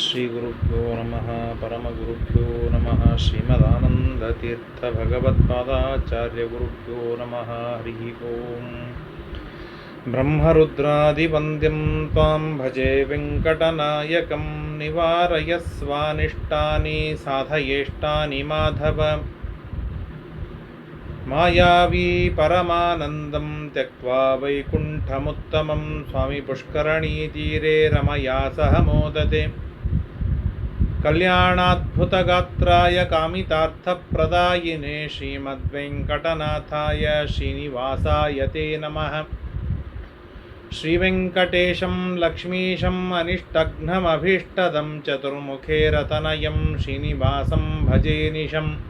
ಶ್ರೀಗುರುಭ್ಯೋ ನಮಃ ಪರಮಗುರುಭ್ಯೋ ನಮಃ ಶ್ರೀಮದಾನಂದತೀರ್ಥಭಗವತ್ಪಾದಾಚಾರ್ಯಗುರುಭ್ಯೋ ನಮಃ ಹರಿ ಓಂ ಬ್ರಹ್ಮರುದ್ರಾದಿವಂದ್ಯಂ ತ್ವಾಂ ಭಜೆ ವೆಂಕಟನಾಯಕಂ ನಿವಾರಯಸ್ವಾನಿಷ್ಟಾನಿ ಸಾಧಯೇಷ್ಟಾನಿ ಮಾಧವ ಮಾಯಾವಿ ಪರಮಾನಂದಂ ತ್ಯಕ್ವಾ ವೈಕುಂಠಮುತ್ತಮಂ ಸ್ವಾಮಿ ಪುಷ್ಕರಣೀತೀರೆ ರಮಯಾ ಸಹ ಮೋದತೆ कल्याणाद्भुतगात्राय कामितार्थप्रदायिने श्रीमद्वेङ्कटनाथाय श्रीनिवासाय ते नमः। श्रीवेङ्कटेशं लक्ष्मीशम् अनिष्टघ्नमभीष्टदं चतुर्मुखे रतनयं श्रीनिवासं भजे निशम्।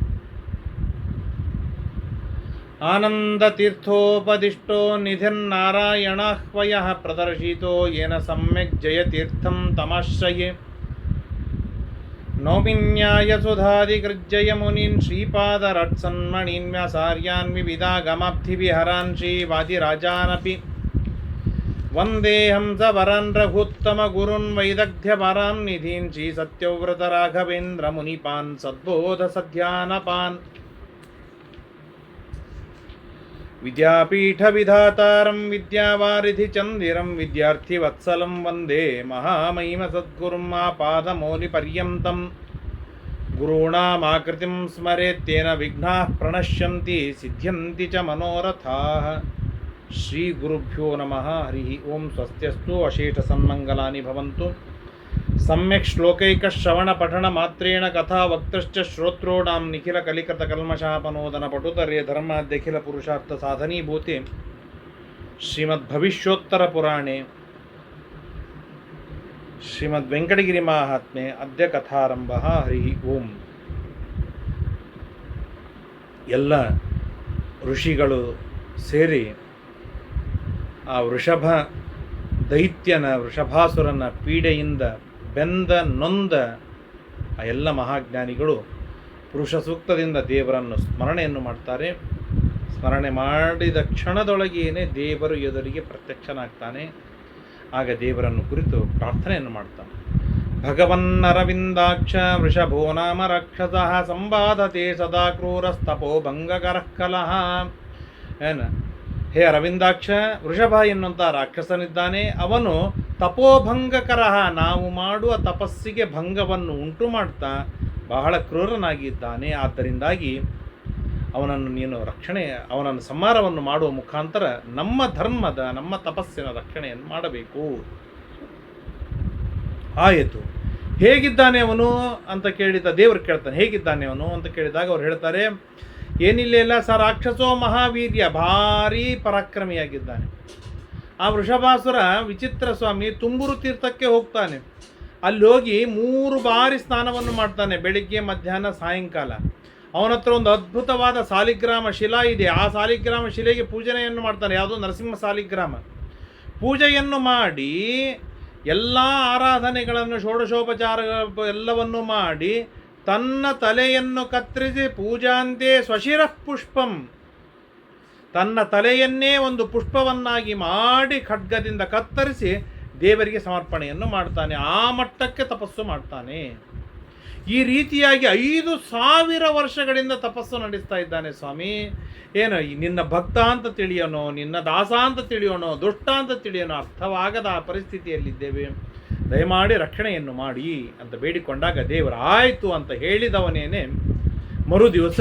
आनन्दतीर्थोपदिष्टो निधिर्नारायणाह्वयः प्रदर्शितो, येन सम्यक् जयतीर्थं तमाश्रये। नौमिन्यायसुधादिकृज्जयमुनीन् श्रीपादरट्सन्मणीन् व्यासार्यान् विविधागमाब्धिविहरान् श्रीवादिराजानपि। वन्देऽहं स वरान् रघुत्तमगुरुन् वैदग्ध्यपरां निधीन् श्रीसत्यव्रतराघवेन्द्रमुनिपान् सद्बोधसध्यानपान्। విద్యాపీఠవిధాతారం విద్యావారిధిచందిరం విద్యార్థివత్సలం వందే మహామహిమసద్గురుం ఆపాదమౌలిపర్యంతం గురూణామాకృతిం స్మరేత్తేన విఘ్నాः ప్రణశ్యంతి సిద్ధ్యంతి చ మనోరథాः శ్రీగురుభ్యో నమ హరి ఓం స్వస్త్యస్తు అశేషసన్మంగళాని భవంతు ಸಮ್ಯಕ್ ಶ್ಲೋಕೈಕ ಶ್ರವಣ ಪಠಣ ಮಾತ್ರೇಣ ಕಥಾ ವಕ್ತಶ್ಚ ಶ್ರೋತ್ರೋಣಾಂ ನಿಖಿಲ ಕಲಿಕೃತ ಕಲ್ಮಶಾಪನೋದನ ಪಟುತರ್ಯ ಧರ್ಮಾಧ್ಯಖಿಲ ಪುರುಷಾರ್ಥ ಸಾಧನೀಭೂತಿ ಶ್ರೀಮದ್ ಭವಿಷ್ಯೋತ್ತರ ಪುರಾಣೆ ಶ್ರೀಮದ್ ವೆಂಕಟಗಿರಿ ಮಾಹಾತ್ಮೆ ಅದ್ಯ ಕಥಾರಂಭ ಹರಿ ಓಂ ಎಲ್ಲ ಋಷಿಗಳು ಸೇರಿ ಆ ವೃಷಭ ದೈತ್ಯನ ವೃಷಭಾಸುರನ ಪೀಡೆಯಿಂದ ಬೆಂದ ನೊಂದ ಆ ಎಲ್ಲ ಮಹಾಜ್ಞಾನಿಗಳು ಪುರುಷ ಸೂಕ್ತದಿಂದ ದೇವರನ್ನು ಸ್ಮರಣೆಯನ್ನು ಮಾಡ್ತಾರೆ. ಸ್ಮರಣೆ ಮಾಡಿದ ಕ್ಷಣದೊಳಗೇನೆ ದೇವರು ಎದುರಿಗೆ ಪ್ರತ್ಯಕ್ಷನಾಗ್ತಾನೆ. ಆಗ ದೇವರನ್ನು ಕುರಿತು ಪ್ರಾರ್ಥನೆಯನ್ನು ಮಾಡ್ತಾನೆ. ಭಗವನ್ನರವಿಂದಾಕ್ಷ ವೃಷಭೋ ನಾಮ ರಾಕ್ಷಸ ಸಂಬಾಧತೆ ಸದಾ ಕ್ರೂರಸ್ತಪೋ ಭಂಗಕರಃ ಕಲಹ ಏನ? ಹೇ ಅರವಿಂದಾಕ್ಷ, ವೃಷಭ ಎನ್ನುವಂಥ ರಾಕ್ಷಸನಿದ್ದಾನೆ. ಅವನು ತಪೋಭಂಗಕರ ನಾವು ಮಾಡುವ ತಪಸ್ಸಿಗೆ ಭಂಗವನ್ನು ಉಂಟು ಮಾಡ್ತಾ ಬಹಳ ಕ್ರೂರನಾಗಿದ್ದಾನೆ. ಆದ್ದರಿಂದಾಗಿ ಅವನನ್ನು ನೀನು ರಕ್ಷಣೆ, ಅವನನ್ನು ಸಂಹಾರವನ್ನು ಮಾಡುವ ಮುಖಾಂತರ ನಮ್ಮ ಧರ್ಮದ, ನಮ್ಮ ತಪಸ್ಸಿನ ರಕ್ಷಣೆಯನ್ನು ಮಾಡಬೇಕು. ಆಯಿತು. ಹೇಗಿದ್ದಾನೆ ಅವನು ಅಂತ ಕೇಳಿದ, ದೇವರು ಕೇಳ್ತಾನೆ, ಹೇಗಿದ್ದಾನೆ ಅವನು ಅಂತ ಕೇಳಿದಾಗ ಅವ್ರು ಹೇಳ್ತಾರೆ, ಏನಿಲ್ಲ ಇಲ್ಲ ಸ ರಾಕ್ಷಸೋ ಮಹಾವೀರ್ಯ, ಭಾರೀ ಪರಾಕ್ರಮಿಯಾಗಿದ್ದಾನೆ. ಆ ವೃಷಭಾಸುರ ವಿಚಿತ್ರ ಸ್ವಾಮಿ ತುಂಬುರು ತೀರ್ಥಕ್ಕೆ ಹೋಗ್ತಾನೆ. ಅಲ್ಲಿ ಹೋಗಿ ಮೂರು ಬಾರಿ ಸ್ನಾನವನ್ನು ಮಾಡ್ತಾನೆ ಬೆಳಿಗ್ಗೆ, ಮಧ್ಯಾಹ್ನ, ಸಾಯಂಕಾಲ. ಅವನ ಹತ್ರ ಒಂದು ಅದ್ಭುತವಾದ ಸಾಲಿಗ್ರಾಮ ಶಿಲಾ ಇದೆ. ಆ ಸಾಲಿಗ್ರಾಮ ಶಿಲೆಗೆ ಪೂಜನೆಯನ್ನು ಮಾಡ್ತಾನೆ. ಯಾವುದೋ ನರಸಿಂಹ ಸಾಲಿಗ್ರಾಮ. ಪೂಜೆಯನ್ನು ಮಾಡಿ ಎಲ್ಲ ಆರಾಧನೆಗಳನ್ನು, ಷೋಡಶೋಪಚಾರ ಎಲ್ಲವನ್ನು ಮಾಡಿ ತನ್ನ ತಲೆಯನ್ನು ಕತ್ತರಿಸಿ ಪೂಜಾಂತೆ ಸ್ವಶಿರಃ ಪುಷ್ಪಂ. ತನ್ನ ತಲೆಯನ್ನೇ ಒಂದು ಪುಷ್ಪವನ್ನಾಗಿ ಮಾಡಿ ಖಡ್ಗದಿಂದ ಕತ್ತರಿಸಿ ದೇವರಿಗೆ ಸಮರ್ಪಣೆಯನ್ನು ಮಾಡ್ತಾನೆ. ಆ ಮಟ್ಟಕ್ಕೆ ತಪಸ್ಸು ಮಾಡ್ತಾನೆ. ಈ ರೀತಿಯಾಗಿ ಐದು ಸಾವಿರ ವರ್ಷಗಳಿಂದ ತಪಸ್ಸು ನಡೆಸ್ತಾ ಇದ್ದಾನೆ ಸ್ವಾಮಿ. ಏನು ನಿನ್ನ ಭಕ್ತ ಅಂತ ತಿಳಿಯೋನೋ, ನಿನ್ನ ದಾಸ ಅಂತ ತಿಳಿಯೋನೋ, ದುಷ್ಟ ಅಂತ ತಿಳಿಯೋನೋ ಅರ್ಥವಾಗದ ಆ ಪರಿಸ್ಥಿತಿಯಲ್ಲಿದ್ದೇವೆ. ದಯಮಾಡಿ ರಕ್ಷಣೆಯನ್ನು ಮಾಡಿ ಅಂತ ಬೇಡಿಕೊಂಡಾಗ ದೇವರು ಆಯಿತು ಅಂತ ಹೇಳಿದವನೇನೆ. ಮರುದಿವಸ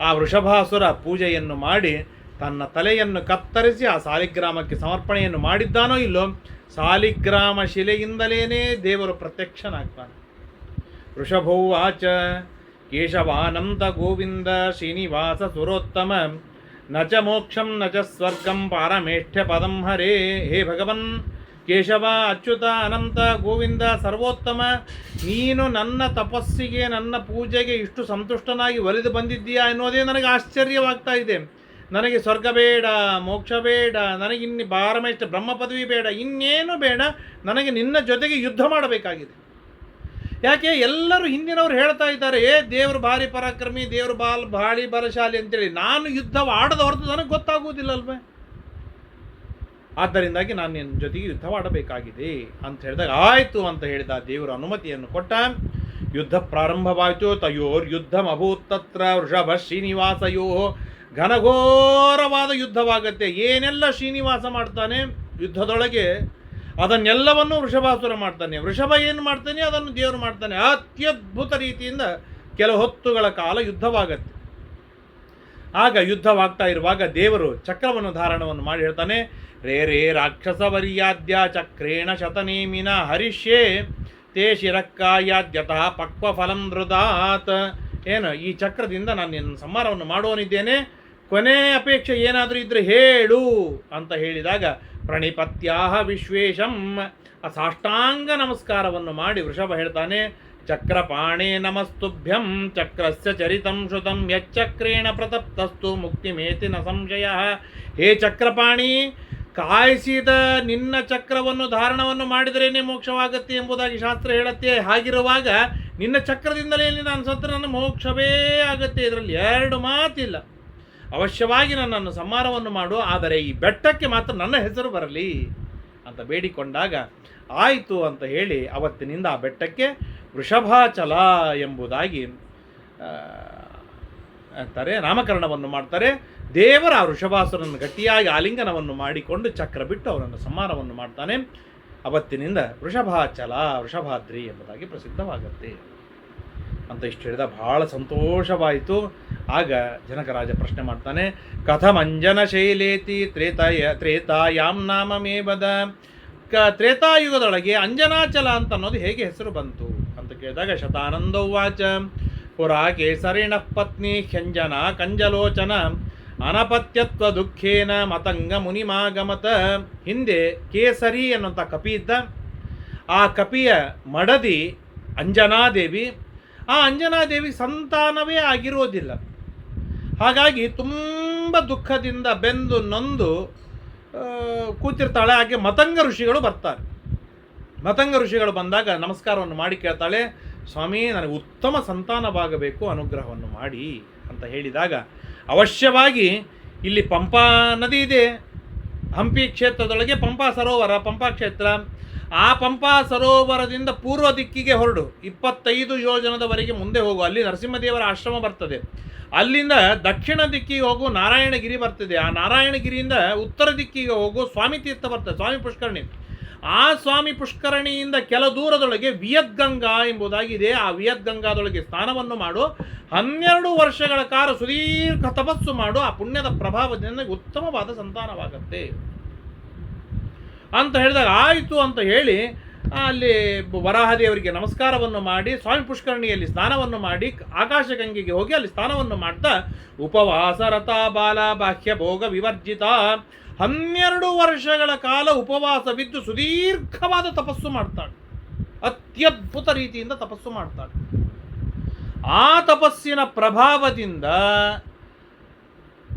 ಆ ವೃಷಭಾಸುರ ಪೂಜೆಯನ್ನು ಮಾಡಿ ತನ್ನ ತಲೆಯನ್ನು ಕತ್ತರಿಸಿ ಆ ಸಾಲಿಗ್ರಾಮಕ್ಕೆ ಸಮರ್ಪಣೆಯನ್ನು ಮಾಡಿದ್ದಾನೋ ಇಲ್ಲೋ, ಸಾಲಿಗ್ರಾಮ ಶಿಲೆಯಿಂದಲೇನೇ ದೇವರು ಪ್ರತ್ಯಕ್ಷನಾಗ್ತಾನೆ. ವೃಷಭೋವಾಚ ಕೇಶವಾನಂದ ಗೋವಿಂದ, ಶ್ರೀನಿವಾಸ ಸುರೋತ್ತಮ ನ ಚ ಮೋಕ್ಷಂ ನ ಸ್ವರ್ಗಂ ಪಾರಮೇಷ್ಠ್ಯ ಪದಂ ಹರೇ. ಹೇ ಭಗವನ್, ಕೇಶವ, ಅಚ್ಯುತ, ಅನಂತ, ಗೋವಿಂದ, ಸರ್ವೋತ್ತಮ, ನೀನು ನನ್ನ ತಪಸ್ಸಿಗೆ, ನನ್ನ ಪೂಜೆಗೆ ಇಷ್ಟು ಸಂತುಷ್ಟನಾಗಿ ಒಲಿದು ಬಂದಿದ್ದೀಯಾ ಎನ್ನುವುದೇ ನನಗೆ ಆಶ್ಚರ್ಯವಾಗ್ತಾ ಇದೆ. ನನಗೆ ಸ್ವರ್ಗ ಬೇಡ, ಮೋಕ್ಷ ಬೇಡ, ನನಗೆ ಇನ್ನು ಬಾರಮೇಷ್ಟ ಬ್ರಹ್ಮ ಪದವಿ ಬೇಡ, ಇನ್ನೇನು ಬೇಡ, ನನಗೆ ನಿನ್ನ ಜೊತೆಗೆ ಯುದ್ಧ ಮಾಡಬೇಕಾಗಿದೆ. ಯಾಕೆ? ಎಲ್ಲರೂ ಹಿಂದಿನವರು ಹೇಳ್ತಾ ಇದ್ದಾರೆ, ಏ, ದೇವರು ಭಾರಿ ಪರಾಕ್ರಮಿ, ದೇವರು ಬಾಲ್ ಭಾರಿ ಬಲಶಾಲಿ ಅಂತೇಳಿ. ನಾನು ಯುದ್ಧ ಆಡದ ಹೊರತು ನನಗೆ ಗೊತ್ತಾಗುವುದಿಲ್ಲಲ್ವೇ? ಆದ್ದರಿಂದಾಗಿ ನಾನು ನಿನ್ನ ಜೊತೆಗೆ ಯುದ್ಧವಾಡಬೇಕಾಗಿದೆ ಅಂತ ಹೇಳಿದಾಗ, ಆಯಿತು ಅಂತ ಹೇಳಿದ ದೇವರು ಅನುಮತಿಯನ್ನು ಕೊಟ್ಟ. ಯುದ್ಧ ಪ್ರಾರಂಭವಾಯಿತು. ತಯೋರ್ ಯುದ್ಧಮಭೂತ್ ತತ್ರ ವೃಷಭ ಶ್ರೀನಿವಾಸಯೋ. ಘನಘೋರವಾದ ಯುದ್ಧವಾಗತ್ತೆ. ಏನೆಲ್ಲ ಶ್ರೀನಿವಾಸ ಮಾಡ್ತಾನೆ? ಯುದ್ಧದೊಳಗೆ ಅದನ್ನೆಲ್ಲವನ್ನು ವೃಷಭಾಸುರ ಮಾಡ್ತಾನೆ. ವೃಷಭ ಏನು ಮಾಡ್ತಾನೆ? ಅದನ್ನು ದೇವರು ಮಾಡ್ತಾನೆ. ಅತ್ಯದ್ಭುತ ರೀತಿಯಿಂದ ಕೆಲ ಹೊತ್ತುಗಳ ಕಾಲ ಯುದ್ಧವಾಗತ್ತೆ. ಆಗ ಯುದ್ಧವಾಗ್ತಾ ಇರುವಾಗ ದೇವರು ಚಕ್ರವನ್ನು ಧಾರಣವನ್ನು ಮಾಡಿ ಹೇಳ್ತಾನೆ, ರೇ ರೇ, ರಾಕ್ಷಸವರ್ಯಾದ್ಯ ಚಕ್ರೇಣ ಶತನೇಮಿನ ಹರಿಷ್ಯೇ, ತೇ ಶಿರಕ್ಕಾಯಾದ್ಯತಃ ಪಕ್ವ ಫಲಂ ಏನು, ಈ ಚಕ್ರದಿಂದ ನಾನು ನಿನ್ನ ಸಂಹಾರವನ್ನು ಮಾಡುವನಿದ್ದೇನೆ. ಕೊನೆ ಅಪೇಕ್ಷೆ ಏನಾದರೂ ಇದ್ದರೆ ಹೇಳು ಅಂತ ಹೇಳಿದಾಗ ಪ್ರಣಿಪತ್ಯಾಹ ವಿಶ್ವೇಶಂ ಆ ಸಾಷ್ಟಾಂಗ ನಮಸ್ಕಾರವನ್ನು ಮಾಡಿ ವೃಷಭ ಹೇಳ್ತಾನೆ, ಚಕ್ರಪಾಣೇ ನಮಸ್ತುಭ್ಯಂ, ಚಕ್ರಸ್ಯ ಚರಿತಂ ಶ್ರುತಂ, ಯಚ್ಚಕ್ರೇಣ ಪ್ರತಪ್ತಸ್ತು ಮುಕ್ತಿಮೇತಿ ನ ಸಂಶಯ. ಹೇ ಚಕ್ರಪಾಣಿ, ಕಾಯಿಸಿದ ನಿನ್ನ ಚಕ್ರವನ್ನು ಧಾರಣವನ್ನು ಮಾಡಿದರೇನೆ ಮೋಕ್ಷವಾಗತ್ತೆ ಎಂಬುದಾಗಿ ಶಾಸ್ತ್ರ ಹೇಳುತ್ತೆ. ಹಾಗಿರುವಾಗ ನಿನ್ನ ಚಕ್ರದಿಂದಲೇ ನಾನು ಸತ್ರ ನನ್ನ ಮೋಕ್ಷವೇ ಆಗುತ್ತೆ. ಇದರಲ್ಲಿ ಎರಡು ಮಾತಿಲ್ಲ. ಅವಶ್ಯವಾಗಿ ನನ್ನನ್ನು ಸಂಹಾರವನ್ನು ಮಾಡು, ಆದರೆ ಈ ಬೆಟ್ಟಕ್ಕೆ ಮಾತ್ರ ನನ್ನ ಹೆಸರು ಬರಲಿ ಅಂತ ಬೇಡಿಕೊಂಡಾಗ, ಆಯಿತು ಅಂತ ಹೇಳಿ ಅವತ್ತಿನಿಂದ ಆ ಬೆಟ್ಟಕ್ಕೆ ವೃಷಭಾಚಲ ಎಂಬುದಾಗಿ ಅಂತಾರೆ, ನಾಮಕರಣವನ್ನು ಮಾಡ್ತಾರೆ. ದೇವರ ಆ ವೃಷಭಾಸುರನ್ನು ಗಟ್ಟಿಯಾಗಿ ಆಲಿಂಗನವನ್ನು ಮಾಡಿಕೊಂಡು ಚಕ್ರ ಬಿಟ್ಟು ಅವರನ್ನು ಸಂಹಾರವನ್ನು ಮಾಡ್ತಾನೆ. ಅವತ್ತಿನಿಂದ ವೃಷಭಾಚಲ, ವೃಷಭಾದ್ರಿ ಎಂಬುದಾಗಿ ಪ್ರಸಿದ್ಧವಾಗುತ್ತೆ ಅಂತ ಇಷ್ಟು ಹೇಳಿದ. ಭಾಳ ಸಂತೋಷವಾಯಿತು. ಆಗ ಜನಕರಾಜ ಪ್ರಶ್ನೆ ಮಾಡ್ತಾನೆ, ಕಥಮಂಜನ ಶೈಲೇತಿ ತ್ರೇತಾಯ ತ್ರೇತಾಯಾಮ್ ನಾಮ ಮೇಬದ ಕ, ತ್ರೇತಾಯುಗದೊಳಗೆ ಅಂಜನಾಚಲ ಅಂತ ಅನ್ನೋದು ಹೇಗೆ ಹೆಸರು ಬಂತು? ಅಂತ ಕೇಳಿದಾಗ ಶತಾನಂದೌವಾಚ ಪುರಾ ಕೇಸರಿಣ ಪತ್ನಿ ಹ್ಯಂಜನ ಕಂಜಲೋಚನ, ಅನಪತ್ಯತ್ವ ದುಃಖೇನ ಮತಂಗ ಮುನಿಮಾಗಮತ. ಹಿಂದೆ ಕೇಸರಿ ಅನ್ನುವಂಥ ಕಪಿ ಇದ್ದ. ಆ ಕಪಿಯ ಮಡದಿ ಅಂಜನಾದೇವಿ. ಆ ಅಂಜನಾದೇವಿ ಸಂತಾನವೇ ಆಗಿರೋದಿಲ್ಲ. ಹಾಗಾಗಿ ತುಂಬ ದುಃಖದಿಂದ ಬೆಂದು ನೊಂದು ಕೂತಿರ್ತಾಳೆ. ಹಾಗೆ ಮತಂಗ ಋಷಿಗಳು ಬರ್ತಾರೆ. ಮತಂಗ ಋಷಿಗಳು ಬಂದಾಗ ನಮಸ್ಕಾರವನ್ನು ಮಾಡಿ ಕೇಳ್ತಾಳೆ, ಸ್ವಾಮಿ, ನನಗೆ ಉತ್ತಮ ಸಂತಾನವಾಗಬೇಕು, ಅನುಗ್ರಹವನ್ನು ಮಾಡಿ, ಅಂತ ಹೇಳಿದಾಗ ಅವಶ್ಯವಾಗಿ ಇಲ್ಲಿ ಪಂಪಾ ನದಿ ಇದೆ. ಹಂಪಿ ಕ್ಷೇತ್ರದೊಳಗೆ ಪಂಪಾ ಸರೋವರ, ಪಂಪಾ ಕ್ಷೇತ್ರ. ಆ ಪಂಪಾ ಸರೋವರದಿಂದ ಪೂರ್ವ ದಿಕ್ಕಿಗೆ ಹೊರಡು. ಇಪ್ಪತ್ತೈದು ಯೋಜನದವರೆಗೆ ಮುಂದೆ ಹೋಗು. ಅಲ್ಲಿ ನರಸಿಂಹದೇವರ ಆಶ್ರಮ ಬರ್ತದೆ. ಅಲ್ಲಿಂದ ದಕ್ಷಿಣ ದಿಕ್ಕಿಗೆ ಹೋಗು, ನಾರಾಯಣಗಿರಿ ಬರ್ತದೆ. ಆ ನಾರಾಯಣಗಿರಿಯಿಂದ ಉತ್ತರ ದಿಕ್ಕಿಗೆ ಹೋಗು, ಸ್ವಾಮಿ ತೀರ್ಥ ಬರ್ತದೆ, ಸ್ವಾಮಿ ಪುಷ್ಕರಣಿ. ಆ ಸ್ವಾಮಿ ಪುಷ್ಕರಣಿಯಿಂದ ಕೆಲ ದೂರದೊಳಗೆ ವಿಯದ್ಗಂಗಾ ಎಂಬುದಾಗಿದೆ ಆ ವಿಯದ್ಗಂಗಾದೊಳಗೆ ಸ್ನಾನವನ್ನು ಮಾಡು. ಹನ್ನೆರಡು ವರ್ಷಗಳ ಕಾಲ ಸುದೀರ್ಘ ತಪಸ್ಸು ಮಾಡು. ಆ ಪುಣ್ಯದ ಪ್ರಭಾವದಿಂದ ಉತ್ತಮವಾದ ಸಂತಾನವಾಗತ್ತೆ. ಅಂತ ಹೇಳಿದಾಗ ಆಯಿತು ಅಂತ ಹೇಳಿ ಅಲ್ಲಿ ವರಾಹದೇವರಿಗೆ ನಮಸ್ಕಾರವನ್ನು ಮಾಡಿ, ಸ್ವಾಮಿ ಪುಷ್ಕರಣಿಯಲ್ಲಿ ಸ್ನಾನವನ್ನು ಮಾಡಿ, ಆಕಾಶಗಂಗೆಗೆ ಹೋಗಿ ಅಲ್ಲಿ ಸ್ನಾನವನ್ನು ಮಾಡ್ತಾ, ಉಪವಾಸ ರಥ ಬಾಲ ಬಾಹ್ಯ ಭೋಗ ವಿವರ್ಜಿತ. ಹನ್ನೆರಡು ವರ್ಷಗಳ ಕಾಲ ಉಪವಾಸವಿದ್ದು ಸುದೀರ್ಘವಾದ ತಪಸ್ಸು ಮಾಡ್ತಾಳೆ. ಅತ್ಯದ್ಭುತ ರೀತಿಯಿಂದ ತಪಸ್ಸು ಮಾಡ್ತಾಳೆ. ಆ ತಪಸ್ಸಿನ ಪ್ರಭಾವದಿಂದ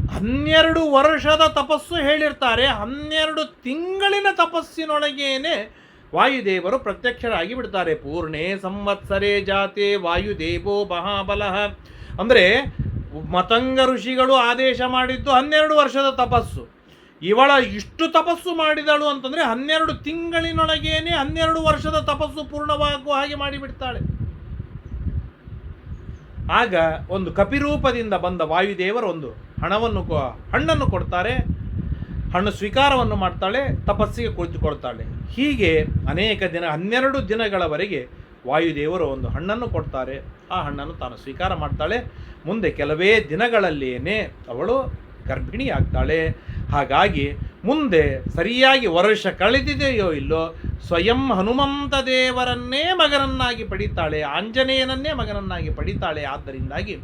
ಹನ್ನೆರಡು ವರ್ಷದ ತಪಸ್ಸು ಹೇಳಿರ್ತಾರೆ. ಹನ್ನೆರಡು ತಿಂಗಳಿನ ತಪಸ್ಸಿನೊಳಗೇನೆ ವಾಯುದೇವರು ಪ್ರತ್ಯಕ್ಷರಾಗಿ ಬಿಡ್ತಾರೆ. ಪೂರ್ಣೇ ಸಂವತ್ಸರೇ ಜಾತೆ ವಾಯುದೇವೋ ಮಹಾಬಲ. ಅಂದರೆ ಮತಂಗ ಋಷಿಗಳು ಆದೇಶ ಮಾಡಿದ್ದು ಹನ್ನೆರಡು ವರ್ಷದ ತಪಸ್ಸು. ಇವಳ ಇಷ್ಟು ತಪಸ್ಸು ಮಾಡಿದಳು ಅಂತಂದರೆ ಹನ್ನೆರಡು ತಿಂಗಳಿನೊಳಗೇನೆ ಹನ್ನೆರಡು ವರ್ಷದ ತಪಸ್ಸು ಪೂರ್ಣವಾಗುವ ಹಾಗೆ ಮಾಡಿಬಿಡ್ತಾಳೆ. ಆಗ ಒಂದು ಕಪಿರೂಪದಿಂದ ಬಂದ ವಾಯುದೇವರು ಒಂದು ಹಣವನ್ನು ಹಣ್ಣನ್ನು ಕೊಡ್ತಾರೆ. ಹಣ್ಣು ಸ್ವೀಕಾರವನ್ನು ಮಾಡ್ತಾಳೆ, ತಪಸ್ಸಿಗೆ ಕುಳಿತುಕೊಳ್ತಾಳೆ. ಹೀಗೆ ಅನೇಕ ದಿನ, ಹನ್ನೆರಡು ದಿನಗಳವರೆಗೆ ವಾಯುದೇವರು ಒಂದು ಹಣ್ಣನ್ನು ಕೊಡ್ತಾರೆ. ಆ ಹಣ್ಣನ್ನು ತಾನು ಸ್ವೀಕಾರ ಮಾಡ್ತಾಳೆ. ಮುಂದೆ ಕೆಲವೇ ದಿನಗಳಲ್ಲೇನೆ ಅವಳು ಗರ್ಭಿಣಿಯಾಗ್ತಾಳೆ. ಹಾಗಾಗಿ ಮುಂದೆ ಸರಿಯಾಗಿ ವರ್ಷ ಕಳೆದಿದೆಯೋ ಇಲ್ಲೋ ಸ್ವಯಂ ಹನುಮಂತ ದೇವರನ್ನೇ ಮಗನನ್ನಾಗಿ ಪಡಿತಾಳೆ, ಆಂಜನೇಯನನ್ನೇ ಮಗನನ್ನಾಗಿ ಪಡಿತಾಳೆ. ಆದ್ದರಿಂದಾಗಿ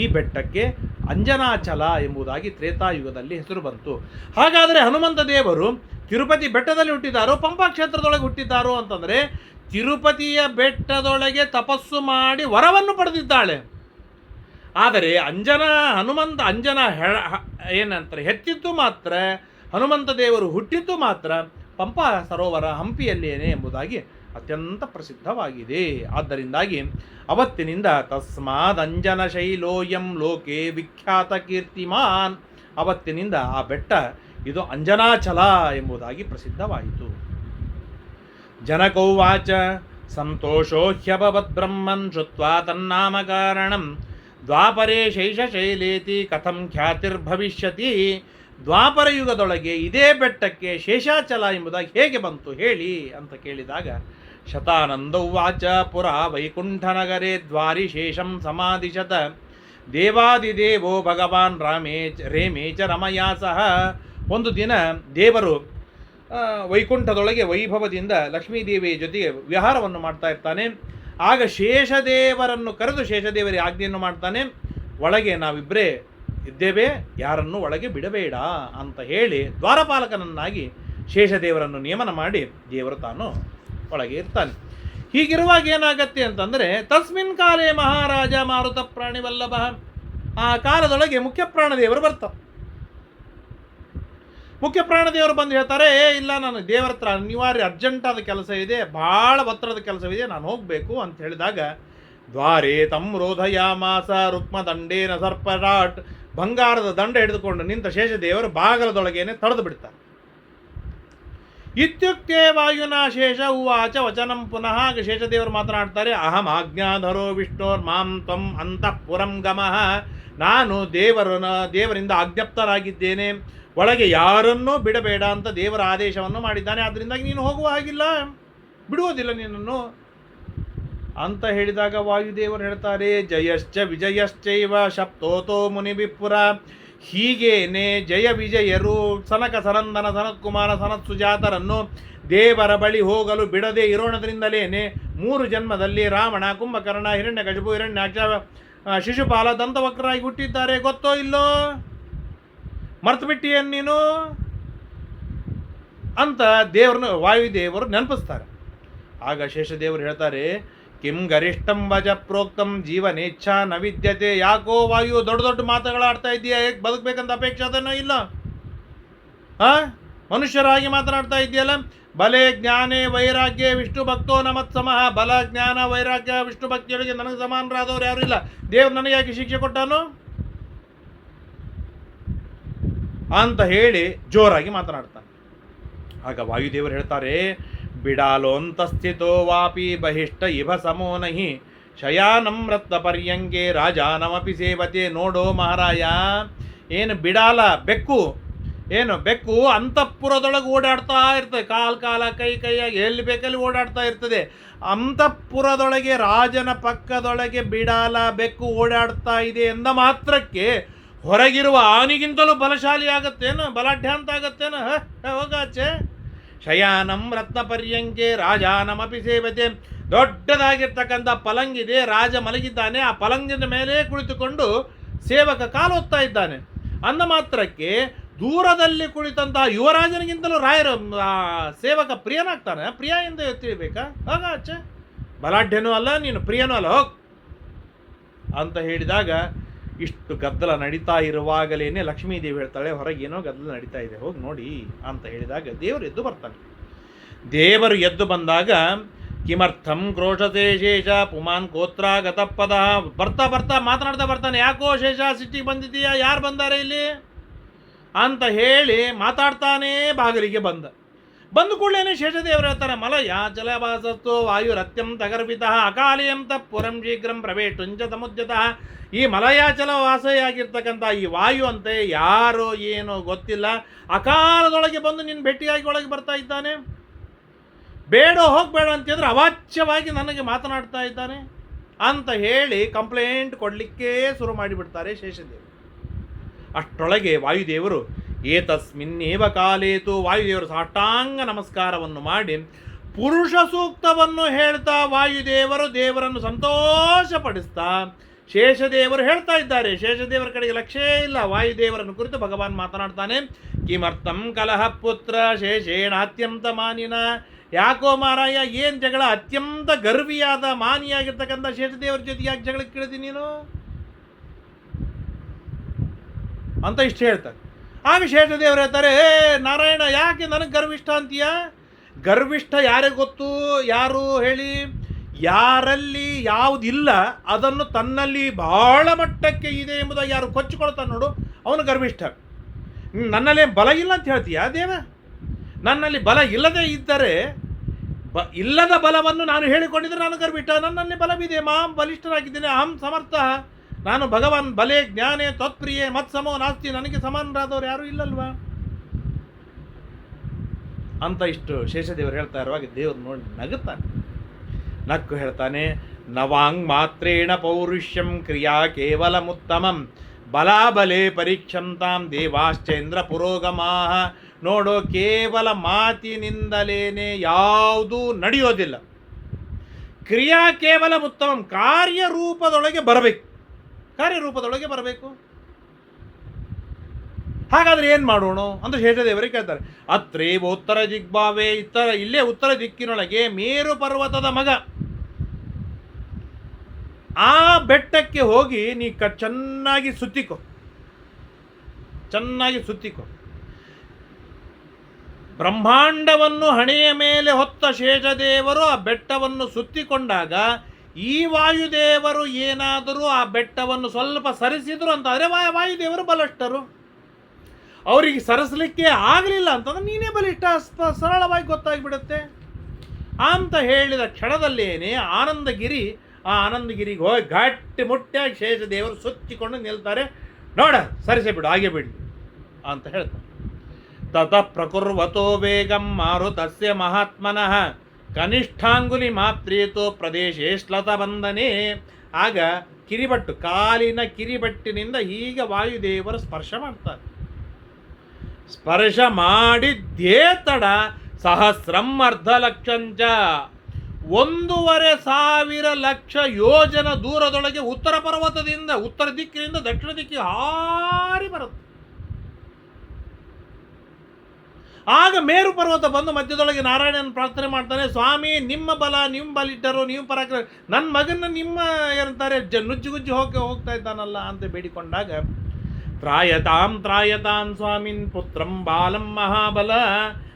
ಈ ಬೆಟ್ಟಕ್ಕೆ ಅಂಜನಾಚಲ ಎಂಬುದಾಗಿ ತ್ರೇತಾಯುಗದಲ್ಲಿ ಹೆಸರು ಬಂತು. ಹಾಗಾದರೆ ಹನುಮಂತ ದೇವರು ತಿರುಪತಿ ಬೆಟ್ಟದಲ್ಲಿ ಹುಟ್ಟಿದಾರೋ, ಪಂಪಾ ಕ್ಷೇತ್ರದೊಳಗೆ ಹುಟ್ಟಿದ್ದಾರೋ ಅಂತಂದರೆ ತಿರುಪತಿಯ ಬೆಟ್ಟದೊಳಗೆ ತಪಸ್ಸು ಮಾಡಿ ವರವನ್ನು ಪಡೆದಿದ್ದಾಳೆ. ಆದರೆ ಅಂಜನ, ಹನುಮಂತ, ಅಂಜನ ಹೆ, ಹ- ಏನಂತಾರೆ ಹೆಚ್ಚಿದ್ದು ಮಾತ್ರ, ಹನುಮಂತ ದೇವರು ಹುಟ್ಟಿದ್ದು ಮಾತ್ರ ಪಂಪ ಸರೋವರ ಹಂಪಿಯಲ್ಲೇನೆ ಎಂಬುದಾಗಿ ಅತ್ಯಂತ ಪ್ರಸಿದ್ಧವಾಗಿದೆ. ಆದ್ದರಿಂದಾಗಿ ಅವತ್ತಿನಿಂದ ತಸ್ಮಾದ್ ಅಂಜನ ಶೈಲೋಯಂ ಲೋಕೆ ವಿಖ್ಯಾತ ಕೀರ್ತಿಮಾನ್. ಅವತ್ತಿನಿಂದ ಆ ಬೆಟ್ಟ ಇದು ಅಂಜನಾಚಲ ಎಂಬುದಾಗಿ ಪ್ರಸಿದ್ಧವಾಯಿತು. ಜನಕೌವಾಚ ಸಂತೋಷೋ ಹ್ಯಭವತ್ ಬ್ರಹ್ಮನ್ ಶುತ್ವಾ ತನ್ನಾಮ ಕಾರಣಂ. ದ್ವಾಪರೇ ಶೈಷಶೈಲೇತಿ ಕಥಂ ಖ್ಯಾತಿರ್ಭವಿಷ್ಯತಿ. ದ್ವಾಪರ ಯುಗದೊಳಗೆ ಇದೇ ಬೆಟ್ಟಕ್ಕೆ ಶೇಷಾಚಲ ಎಂಬುದಾಗಿ ಹೇಗೆ ಬಂತು ಹೇಳಿ ಅಂತ ಕೇಳಿದಾಗ ಶತಾನಂದೌವಾಚ ಪುರ ವೈಕುಂಠನಗರೇ ದ್ವಾರಿ ಶೇಷಂ ಸಮಾಧಿಶತ. ದೇವಾದಿದೇವೋ ಭಗವಾನ್ ರಾಮೇ ರೇಮೇ ಚ ರಮಯಾ ಸಹ ಒಂದು ದಿನ ದೇವರು ವೈಕುಂಠದೊಳಗೆ ವೈಭವದಿಂದ ಲಕ್ಷ್ಮೀದೇವಿಯ ಜೊತೆಗೆ ವಿಹಾರವನ್ನು ಮಾಡ್ತಾ ಇರ್ತಾನೆ. ಆಗ ಶೇಷದೇವರನ್ನು ಕರೆದು ಶೇಷದೇವರಿಗೆ ಆಜ್ಞೆಯನ್ನು ಮಾಡ್ತಾನೆ, ಒಳಗೆ ನಾವಿಬ್ಬರೇ ಇದ್ದೇವೆ, ಯಾರನ್ನು ಒಳಗೆ ಬಿಡಬೇಡ ಅಂತ ಹೇಳಿ ದ್ವಾರಪಾಲಕನನ್ನಾಗಿ ಶೇಷದೇವರನ್ನು ನಿಯಮನ ಮಾಡಿ ದೇವರು ತಾನು ಒಳಗೆ ಇರ್ತಾನೆ. ಹೀಗಿರುವಾಗ ಏನಾಗತ್ತೆ ಅಂತಂದರೆ, ತಸ್ಮಿನ್ ಕಾಲೇ ಮಹಾರಾಜ ಮಾರುತ ಪ್ರಾಣಿವಲ್ಲಭ ಆ ಕಾಲದೊಳಗೆ ಮುಖ್ಯ ಪ್ರಾಣದೇವರು ಬರ್ತಾರೆ ಮುಖ್ಯ ಪ್ರಾಣದೇವರು ಬಂದು ಹೇಳ್ತಾರೆ, ಏ, ಇಲ್ಲ, ನಾನು ದೇವರ ಹತ್ರ ಅನಿವಾರ್ಯ ಅರ್ಜೆಂಟಾದ ಕೆಲಸ ಇದೆ, ಭಾಳ ಒತ್ತಡದ ಕೆಲಸವಿದೆ ನಾನು ಹೋಗಬೇಕು, ಅಂತ ಹೇಳಿದಾಗ, ದ್ವಾರೇ ತಮ್ ರೋಧಯಾಮಾಸ ರುಕ್ಮ ದಂಡೇನ ಸರ್ಪರಾಟ್. ಬಂಗಾರದ ದಂಡ ಹಿಡಿದುಕೊಂಡು ನಿಂತ ಶೇಷದೇವರು ಬಾಗಲದೊಳಗೇನೆ ತಡೆದು ಬಿಡ್ತಾರೆ. ಇತ್ಯುಕ್ತೆ ವಾಯುನ ಶೇಷ ಉವಾಚ ವಚನಂ ಪುನಃ ಶೇಷದೇವರು ಮಾತನಾಡ್ತಾರೆ, ಅಹಂ ಆಜ್ಞಾಧರೋ ವಿಷ್ಣೋರ್ ಮಾಂ ತ್ವಂ ಅಂತಃಪುರಂ ಗಮಃ, ನಾನು ದೇವರನ, ದೇವರಿಂದ ಆಜ್ಞಪ್ತರಾಗಿದ್ದೇನೆ ಒಳಗೆ ಯಾರನ್ನೂ ಬಿಡಬೇಡ ಅಂತ ದೇವರ ಆದೇಶವನ್ನು ಮಾಡಿದ್ದಾನೆ. ಆದ್ದರಿಂದಾಗಿ ನೀನು ಹೋಗುವ ಹಾಗಿಲ್ಲ. ಬಿಡುವುದಿಲ್ಲ ನಿನ್ನನ್ನು. ಅಂತ ಹೇಳಿದಾಗ ವಾಯುದೇವರು ಹೇಳ್ತಾರೆ, ಜಯಶ್ಚ ವಿಜಯಶ್ಚೈವ ಶಪ್ತೋತೋ ಮುನಿಬಿಪುರ ಹೀಗೇನೆ ಜಯ ವಿಜಯರು ಸನಕ ಸನಂದನ ಸನತ್ಕುಮಾರ ಸನತ್ ಸುಜಾತರನ್ನು ದೇವರ ಬಳಿ ಹೋಗಲು ಬಿಡದೆ ಇರೋಣದ್ರಿಂದಲೇನೆ ಮೂರು ಜನ್ಮದಲ್ಲಿ ರಾವಣ, ಕುಂಭಕರ್ಣ ಹಿರಣ್ಯಕಶಿಪು ಹಿರಣ್ಯಾಕ್ಷ ಹಿರಣ್ಯ ಶಿಶುಪಾಲ ದಂತವಕ್ರಾಗಿ ಹುಟ್ಟಿದ್ದಾರೆ. ಗೊತ್ತೋ ಇಲ್ಲೋ? ಮರ್ತು ಬಿಟ್ಟಿಯನ್ನು ನೀನು? ಅಂತ ದೇವ್ರನ್ನ ವಾಯುದೇವರು ನೆನಪಿಸ್ತಾರೆ. ಆಗ ಶೇಷದೇವರು ಹೇಳ್ತಾರೆ, ಕಿಂ ಗರಿಷ್ಠಂ ವಜ ಪ್ರೋಕ್ತಂ ಜೀವನೇಚ್ಛಾ ನ ಯಾಕೋ ವಾಯು ದೊಡ್ಡ ದೊಡ್ಡ ಮಾತುಗಳಾಡ್ತಾ ಇದೆಯಾ ಹೇಗೆ ಬದುಕಬೇಕಂತ ಅಪೇಕ್ಷೆ ಅದನ್ನೋ ಇಲ್ಲ. ಹಾಂ ಮನುಷ್ಯರಾಗಿ ಮಾತನಾಡ್ತಾ ಇದೆಯಲ್ಲ ಬಲೆ ಜ್ಞಾನೇ ವೈರಾಗ್ಯ ವಿಷ್ಣು ಭಕ್ತೋ ನಮತ್ ಸಮಃ. ಬಲ ಜ್ಞಾನ ವೈರಾಗ್ಯ ವಿಷ್ಣು ಭಕ್ತಿಯೊಳಗೆ ನನಗೆ ಸಮಾನರಾದವ್ರು ಯಾರು ಇಲ್ಲ. ದೇವ್ರು ನನಗೆ ಯಾಕೆ ಶಿಕ್ಷೆ ಕೊಟ್ಟಾನು? ಅಂತ ಹೇಳಿ ಜೋರಾಗಿ ಮಾತನಾಡ್ತಾನೆ. ಆಗ ವಾಯುದೇವರು ಹೇಳ್ತಾರೆ, ಬಿಡಾಲೋಂತಸ್ಥಿತೋ ವಾಪಿ ಬಹಿಷ್ಟ ಇಭ ಸಮೋ ನಹಿ, ಶಯಾನಂ ರತ್ನ ಪರ್ಯಂಗೆ ರಾಜಾನಮಪಿ ಸೇವತೆ ನೋಡೋ ಮಹಾರಾಯ, ಏನು ಬಿಡಾಲ ಬೆಕ್ಕು, ಏನು ಬೆಕ್ಕು ಅಂತಃಪುರದೊಳಗೆ ಓಡಾಡ್ತಾ ಇರ್ತದೆ, ಕಾಲ್ ಕಾಲ ಕೈ ಕೈಯಾಗಿ ಎಲ್ಲಿ ಬೇಕಲ್ಲಿ ಓಡಾಡ್ತಾ ಇರ್ತದೆ. ಅಂತಃಪುರದೊಳಗೆ ರಾಜನ ಪಕ್ಕದೊಳಗೆ ಬಿಡಾಲ ಬೆಕ್ಕು ಓಡಾಡ್ತಾ ಇದೆ ಎಂದ ಮಾತ್ರಕ್ಕೆ ಹೊರಗಿರುವ ಆನಿಗಿಂತಲೂ ಬಲಶಾಲಿ ಆಗತ್ತೇನು ಬಲಾಢ್ಯ ಅಂತ ಆಗತ್ತೇನು ಹೋಗಾಚೆ. ಶಯಾನಂ ರತ್ನ ಪರ್ಯಂಕೆ ರಾಜಾನಮಪಿ ಸೇವತೆ. ದೊಡ್ಡದಾಗಿರ್ತಕ್ಕಂಥ ಪಲಂಗಿದೆ ರಾಜ ಮಲಗಿದ್ದಾನೆ. ಆ ಪಲಂಗಿನ ಮೇಲೆ ಕುಳಿತುಕೊಂಡು ಸೇವಕ ಕಾಲೊತ್ತಾ ಇದ್ದಾನೆ. ಅಂದ ಮಾತ್ರಕ್ಕೆ ದೂರದಲ್ಲಿ ಕುಳಿತಂತಹ ಯುವರಾಜನಿಗಿಂತಲೂ ರಾಯರ ಸೇವಕ ಪ್ರಿಯನಾಗ್ತಾನೆ. ಪ್ರಿಯ ಎಂದು ತಿಳಿಬೇಕಾ? ಹೋಗ ಆಚೆ ಬಲಾಢ್ಯನೂ ಅಲ್ಲ, ನೀನು ಪ್ರಿಯನೂ ಅಲ್ಲ, ಹೋಗ್. ಅಂತ ಹೇಳಿದಾಗ ಇಷ್ಟು ಗದ್ದಲ ನಡೀತಾ ಇರುವಾಗಲೇನೆ ಲಕ್ಷ್ಮೀದೇವಿ ಹೇಳ್ತಾಳೆ, ಹೊರಗೆ ಏನೋ ಗದ್ದಲ ನಡೀತಾ ಇದೆ, ಹೋಗಿ ನೋಡಿ ಅಂತ ಹೇಳಿದಾಗ ದೇವರು ಎದ್ದು ಬರ್ತಾನೆ. ದೇವರು ಎದ್ದು ಬಂದಾಗ, ಕಿಮರ್ಥಂ ಕ್ರೋಶತೆ ಶೇಷ ಪುಮಾನ್ ಗೋತ್ರ ಪದ ಬರ್ತಾ ಬರ್ತಾ ಮಾತನಾಡ್ತಾ ಬರ್ತಾನೆ, ಯಾಕೋ ಶೇಷ ಸಿಟ್ಟಿಗೆ ಬಂದಿದೀಯಾ ಯಾರು ಬಂದಾರೆ ಇಲ್ಲಿ? ಅಂತ ಹೇಳಿ ಮಾತಾಡ್ತಾನೇ ಬಾಗಿಲಿಗೆ ಬಂದ. ಬಂದ ಕೂಡಲೇ ಶೇಷದೇವರು ಹೇಳ್ತಾರೆ ಮಲಯ ಜಲವಾಸತ್ತು ವಾಯುರತ್ಯಂ ಗರ್ಭಿತಃ ಅಕಾಲಿಯಂತ ಪುರಂ ಶೀಘ್ರಂ ಪ್ರವೇಶುಂಚ ಸಮುದ್ಯತಃ. ಈ ಮಲಯಾಚಲ ವಾಸೆಯಾಗಿರ್ತಕ್ಕಂಥ ಈ ವಾಯು ಅಂತೆ ಯಾರೋ ಏನೋ ಗೊತ್ತಿಲ್ಲ. ಅಕಾಲದೊಳಗೆ ಬಂದು ನಿನ್ನ ಭೇಟಿಯಾಗಿ ಒಳಗೆ ಬರ್ತಾ ಇದ್ದಾನೆ. ಬೇಡ ಹೋಗಬೇಡ ಅಂತಿದ್ರೆ ಅವಾಚ್ಯವಾಗಿ ನನಗೆ ಮಾತನಾಡ್ತಾ ಇದ್ದಾನೆ. ಅಂತ ಹೇಳಿ ಕಂಪ್ಲೇಂಟ್ ಕೊಡಲಿಕ್ಕೇ ಶುರು ಮಾಡಿಬಿಡ್ತಾರೆ ಶೇಷದೇವರು. ಅಷ್ಟೊಳಗೆ ವಾಯುದೇವರು ಏತಸ್ಮಿನ್ನೇವ ಕಾಲೇತು ವಾಯುದೇವರು ಸಾಷ್ಟಾಂಗ ನಮಸ್ಕಾರವನ್ನು ಮಾಡಿ ಪುರುಷ ಸೂಕ್ತವನ್ನು ಹೇಳ್ತಾ ವಾಯುದೇವರು ದೇವರನ್ನು ಸಂತೋಷಪಡಿಸ್ತಾ ಶೇಷದೇವರು ಹೇಳ್ತಾ ಇದ್ದಾರೆ. ಶೇಷದೇವರ ಕಡೆಗೆ ಲಕ್ಷ್ಯ ಇಲ್ಲ. ವಾಯುದೇವರನ್ನು ಕುರಿತು ಭಗವಾನ್ ಮಾತನಾಡ್ತಾನೆ. ಕಿಮರ್ಥಂ ಕಲಹ ಪುತ್ರ ಶೇಷೇಣ ಅತ್ಯಂತ ಮಾನಿನ. ಯಾಕೋ ಮಾರಾಯ, ಏನು ಜಗಳ? ಅತ್ಯಂತ ಗರ್ವಿಯಾದ ಮಾನಿಯಾಗಿರ್ತಕ್ಕಂಥ ಶೇಷದೇವರ ಜೊತೆ ಯಾಕೆ ಜಗಳಕ್ಕೆ ಕೇಳಿದಿ ನೀನು? ಅಂತ ಇಷ್ಟು ಹೇಳ್ತಾರೆ. ಆಗ ಶೇಷದೇವರು ಹೇಳ್ತಾರೆ, ಏ, ನಾರಾಯಣ, ಯಾಕೆ ನನಗೆ ಗರ್ವಿಷ್ಠ ಅಂತೀಯ? ಗರ್ವಿಷ್ಠ ಯಾರಿಗೆ ಗೊತ್ತು? ಯಾರು ಹೇಳಿ? ಯಾರಲ್ಲಿ ಯಾವುದಿಲ್ಲ, ಅದನ್ನು ತನ್ನಲ್ಲಿ ಬಹಳ ಮಟ್ಟಕ್ಕೆ ಇದೆ ಎಂಬುದಾಗಿ ಯಾರು ಕೊಚ್ಚಿಕೊಳ್ತಾನೆ ನೋಡು, ಅವನು ಗರ್ವಿಷ್ಠ. ನನ್ನಲ್ಲಿ ಬಲ ಇಲ್ಲ ಅಂತ ಹೇಳ್ತೀಯ ದೇವ? ನನ್ನಲ್ಲಿ ಬಲ ಇಲ್ಲದೆ ಇದ್ದರೆ, ಬ, ಇಲ್ಲದ ಬಲವನ್ನು ನಾನು ಹೇಳಿಕೊಂಡಿದ್ದರೆ ನಾನು ಗರ್ವಿಷ್ಠ, ನನ್ನಲ್ಲಿ ಬಲವಿದೆ, ಮಾಂ ಬಲಿಷ್ಠನಾಗಿದ್ದೇನೆ, ಅಹಂ ಸಮರ್ಥ. ನಾನು ಭಗವಾನ್ ಬಲೆ, ಜ್ಞಾನೇ ತ್ವತ್ಪ್ರಿಯೆ ಮತ್ಸಮೋ, ನಾಸ್ತಿ, ನನಗೆ ಸಮಾನರಾದವ್ರು ಯಾರೂ ಇಲ್ಲಲ್ವಾ? ಅಂತ ಇಷ್ಟು ಶೇಷದೇವರು ಹೇಳ್ತಾ ಇರುವಾಗ ದೇವ್ರು ನೋಡಿ ನಗುತ್ತಾನೆ. ನಕ್ಕು ಹೇಳ್ತಾನೆ, ನವಾಂಗ್ ಮಾತ್ರೇಣ ಪೌರುಷ್ಯಂ ಕ್ರಿಯಾ ಕೇವಲ ಮುತ್ತಮಂ ಬಲಾಬಲೆ ಪರೀಕ್ಷಂತಾಂ ದೇವಾಶ್ಚೇಂದ್ರ ಪುರೋಗಮಾಹ. ನೋಡು, ಕೇವಲ ಮಾತಿನಿಂದಲೇನೆ ಯಾವುದೂ ನಡೆಯೋದಿಲ್ಲ. ಕ್ರಿಯಾ ಕೇವಲ ಉತ್ತಮಂ ಕಾರ್ಯರೂಪದೊಳಗೆ ಬರಬೇಕು. ಕಾರ್ಯರೂಪದೊಳಗೆ ಬರಬೇಕು. ಹಾಗಾದ್ರೆ ಏನು ಮಾಡೋಣ ಅಂತ ಶೇಷದೇವರಿಗೆ ಕೇಳ್ತಾರೆ. ಅತ್ರೇವ ಉತ್ತರ ದಿಗ್ಭಾವೆ, ಇತ್ತರ, ಇಲ್ಲೇ ಉತ್ತರ ದಿಕ್ಕಿನೊಳಗೆ ಮೇರು ಪರ್ವತದ ಮಗ. ಆ ಬೆಟ್ಟಕ್ಕೆ ಹೋಗಿ ನೀ ಕ ಚೆನ್ನಾಗಿ ಸುತ್ತಿಕೊ. ಚೆನ್ನಾಗಿ ಸುತ್ತಿಕೊ. ಬ್ರಹ್ಮಾಂಡವನ್ನು ಹಣೆಯ ಮೇಲೆ ಹೊತ್ತ ಶೇಷದೇವರು ಆ ಬೆಟ್ಟವನ್ನು ಸುತ್ತಿಕೊಂಡಾಗ ಈ ವಾಯುದೇವರು ಏನಾದರೂ ಆ ಬೆಟ್ಟವನ್ನು ಸ್ವಲ್ಪ ಸರಿಸಿದ್ರು ಅಂತಂದರೆ ವಾಯು, ವಾಯುದೇವರು ಬಲಿಷ್ಠರು. ಅವರಿಗೆ ಸರಿಸಲಿಕ್ಕೆ ಆಗಲಿಲ್ಲ ಅಂತಂದ್ರೆ ನೀನೇ ಬಲಿಷ್ಠ ಸರಳವಾಗಿ ಗೊತ್ತಾಗಿಬಿಡುತ್ತೆ. ಅಂತ ಹೇಳಿದ ಕ್ಷಣದಲ್ಲೇನೆ ಆನಂದಗಿರಿ, ಆ ಆನಂದಗಿರಿಗೆ ಹೋಗಿ ಗಟ್ಟಿ ಶೇಷ ದೇವರು ಸುತ್ತಿಕೊಂಡು ನಿಲ್ತಾರೆ. ನೋಡ, ಸರಿಸೇ ಬಿಡು, ಹಾಗೆ ಬಿಡಿ ಅಂತ ಹೇಳ್ತಾರೆ. ತತ ಪ್ರಕುರ್ವತೋ ವೇಗಂ ಮಾರುತಸ್ಯ ಮಹಾತ್ಮನಃ. ಕನಿಷ್ಠಾಂಗುಲಿ ಮಾತ್ರೇತೋ ಪ್ರದೇಶೇ ಬಂದನೆ ಆಗ ಕಿರಿಬಟ್ಟು, ಕಾಲಿನ ಕಿರಿಬಟ್ಟಿನಿಂದ ಹೀಗೆ ವಾಯುದೇವರು ಸ್ಪರ್ಶ ಮಾಡ್ತಾರೆ. ಸ್ಪರ್ಶ ಮಾಡಿದ್ದೇ ತಡ ಸಹಸ್ರಂ ಅರ್ಧ ಲಕ್ಷಂಚ. ಒಂದೂವರೆ ಸಾವಿರ ಲಕ್ಷ ಯೋಜನ ದೂರದೊಳಗೆ ಉತ್ತರ ಪರ್ವತದಿಂದ, ಉತ್ತರ ದಿಕ್ಕಿನಿಂದ ದಕ್ಷಿಣ ದಿಕ್ಕಿಗೆ ಹಾರಿ ಬರುತ್ತೆ. ಆಗ ಮೇರು ಪರ್ವತ ಬಂದು ಮಧ್ಯದೊಳಗೆ ನಾರಾಯಣನ ಪ್ರಾರ್ಥನೆ ಮಾಡ್ತಾನೆ, ಸ್ವಾಮಿ, ನಿಮ್ಮ ಬಲ ನಿಮ್ಮ ಬಲಿಟ್ಟರು, ನೀವು ಪರಾಕ್ರಮ ನನ್ನ ಮಗನ ನಿಮ್ಮ ಏನಂತಾರೆ, ಜ ನುಜ್ಜುಗುಜ್ಜು ಹೋಗಿ ಹೋಗ್ತಾ ಇದ್ದಾನಲ್ಲ ಅಂತ ಬೇಡಿಕೊಂಡಾಗ, ತ್ರಾಯತಾಂ ತ್ರಾಯತಾಂ ಸ್ವಾಮಿನ್ ಪುತ್ರಂ ಬಾಲಂ ಮಹಾಬಲ,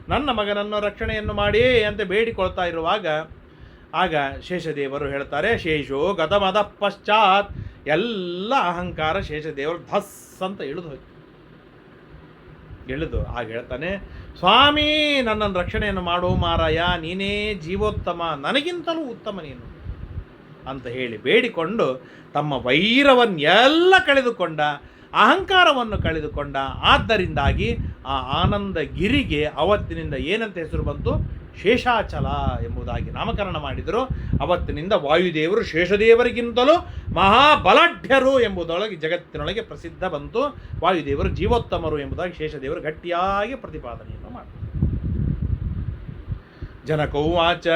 ನನ್ನ ಮಗನನ್ನು ರಕ್ಷಣೆಯನ್ನು ಮಾಡಿ ಅಂತ ಬೇಡಿಕೊಳ್ತಾ ಇರುವಾಗ, ಆಗ ಶೇಷದೇವರು ಹೇಳ್ತಾರೆ, ಶೇಷೋ ಗತಮದ ಪಶ್ಚಾತ್ ಎಲ್ಲ ಅಹಂಕಾರ ಶೇಷದೇವರು ಧಸ್ ಅಂತ ಇಳಿದು ಹೋಯ್ತು. ಇಳಿದು ಆಗ ಹೇಳ್ತಾನೆ ಸ್ವಾಮಿ, ನನ್ನನ್ನು ರಕ್ಷಣೆಯನ್ನು ಮಾಡೋ ಮಾರಾಯ, ನೀನೇ ಜೀವೋತ್ತಮ, ನನಗಿಂತಲೂ ಉತ್ತಮ ನೀನು ಅಂತ ಹೇಳಿ ಬೇಡಿಕೊಂಡು ತಮ್ಮ ವೈರವನ್ನೆಲ್ಲ ಕಳೆದುಕೊಂಡ ಅಹಂಕಾರವನ್ನು ಕಳೆದುಕೊಂಡ. ಆದ್ದರಿಂದಾಗಿ ಆ ಆನಂದ ಗಿರಿಗೆ ಅವತ್ತಿನಿಂದ ಏನಂತ ಹೆಸರು ಬಂತು? ಶೇಷಾಚಲ ಎಂಬುದಾಗಿ ನಾಮಕರಣ ಮಾಡಿದರು. ಅವತ್ತಿನಿಂದ ವಾಯುದೇವರು ಶೇಷದೇವರಿಗಿಂತಲೂ ಮಹಾಬಲಾಢ್ಯರು ಎಂಬುದೊಳಗೆ ಜಗತ್ತಿನೊಳಗೆ ಪ್ರಸಿದ್ಧ ಬಂತು. ವಾಯುದೇವರು ಜೀವೋತ್ತಮರು ಎಂಬುದಾಗಿ ಶೇಷದೇವರು ಗಟ್ಟಿಯಾಗಿ ಪ್ರತಿಪಾದನೆಯನ್ನು ಮಾಡ್ತಾರೆ ಜನಕೌವಾಚ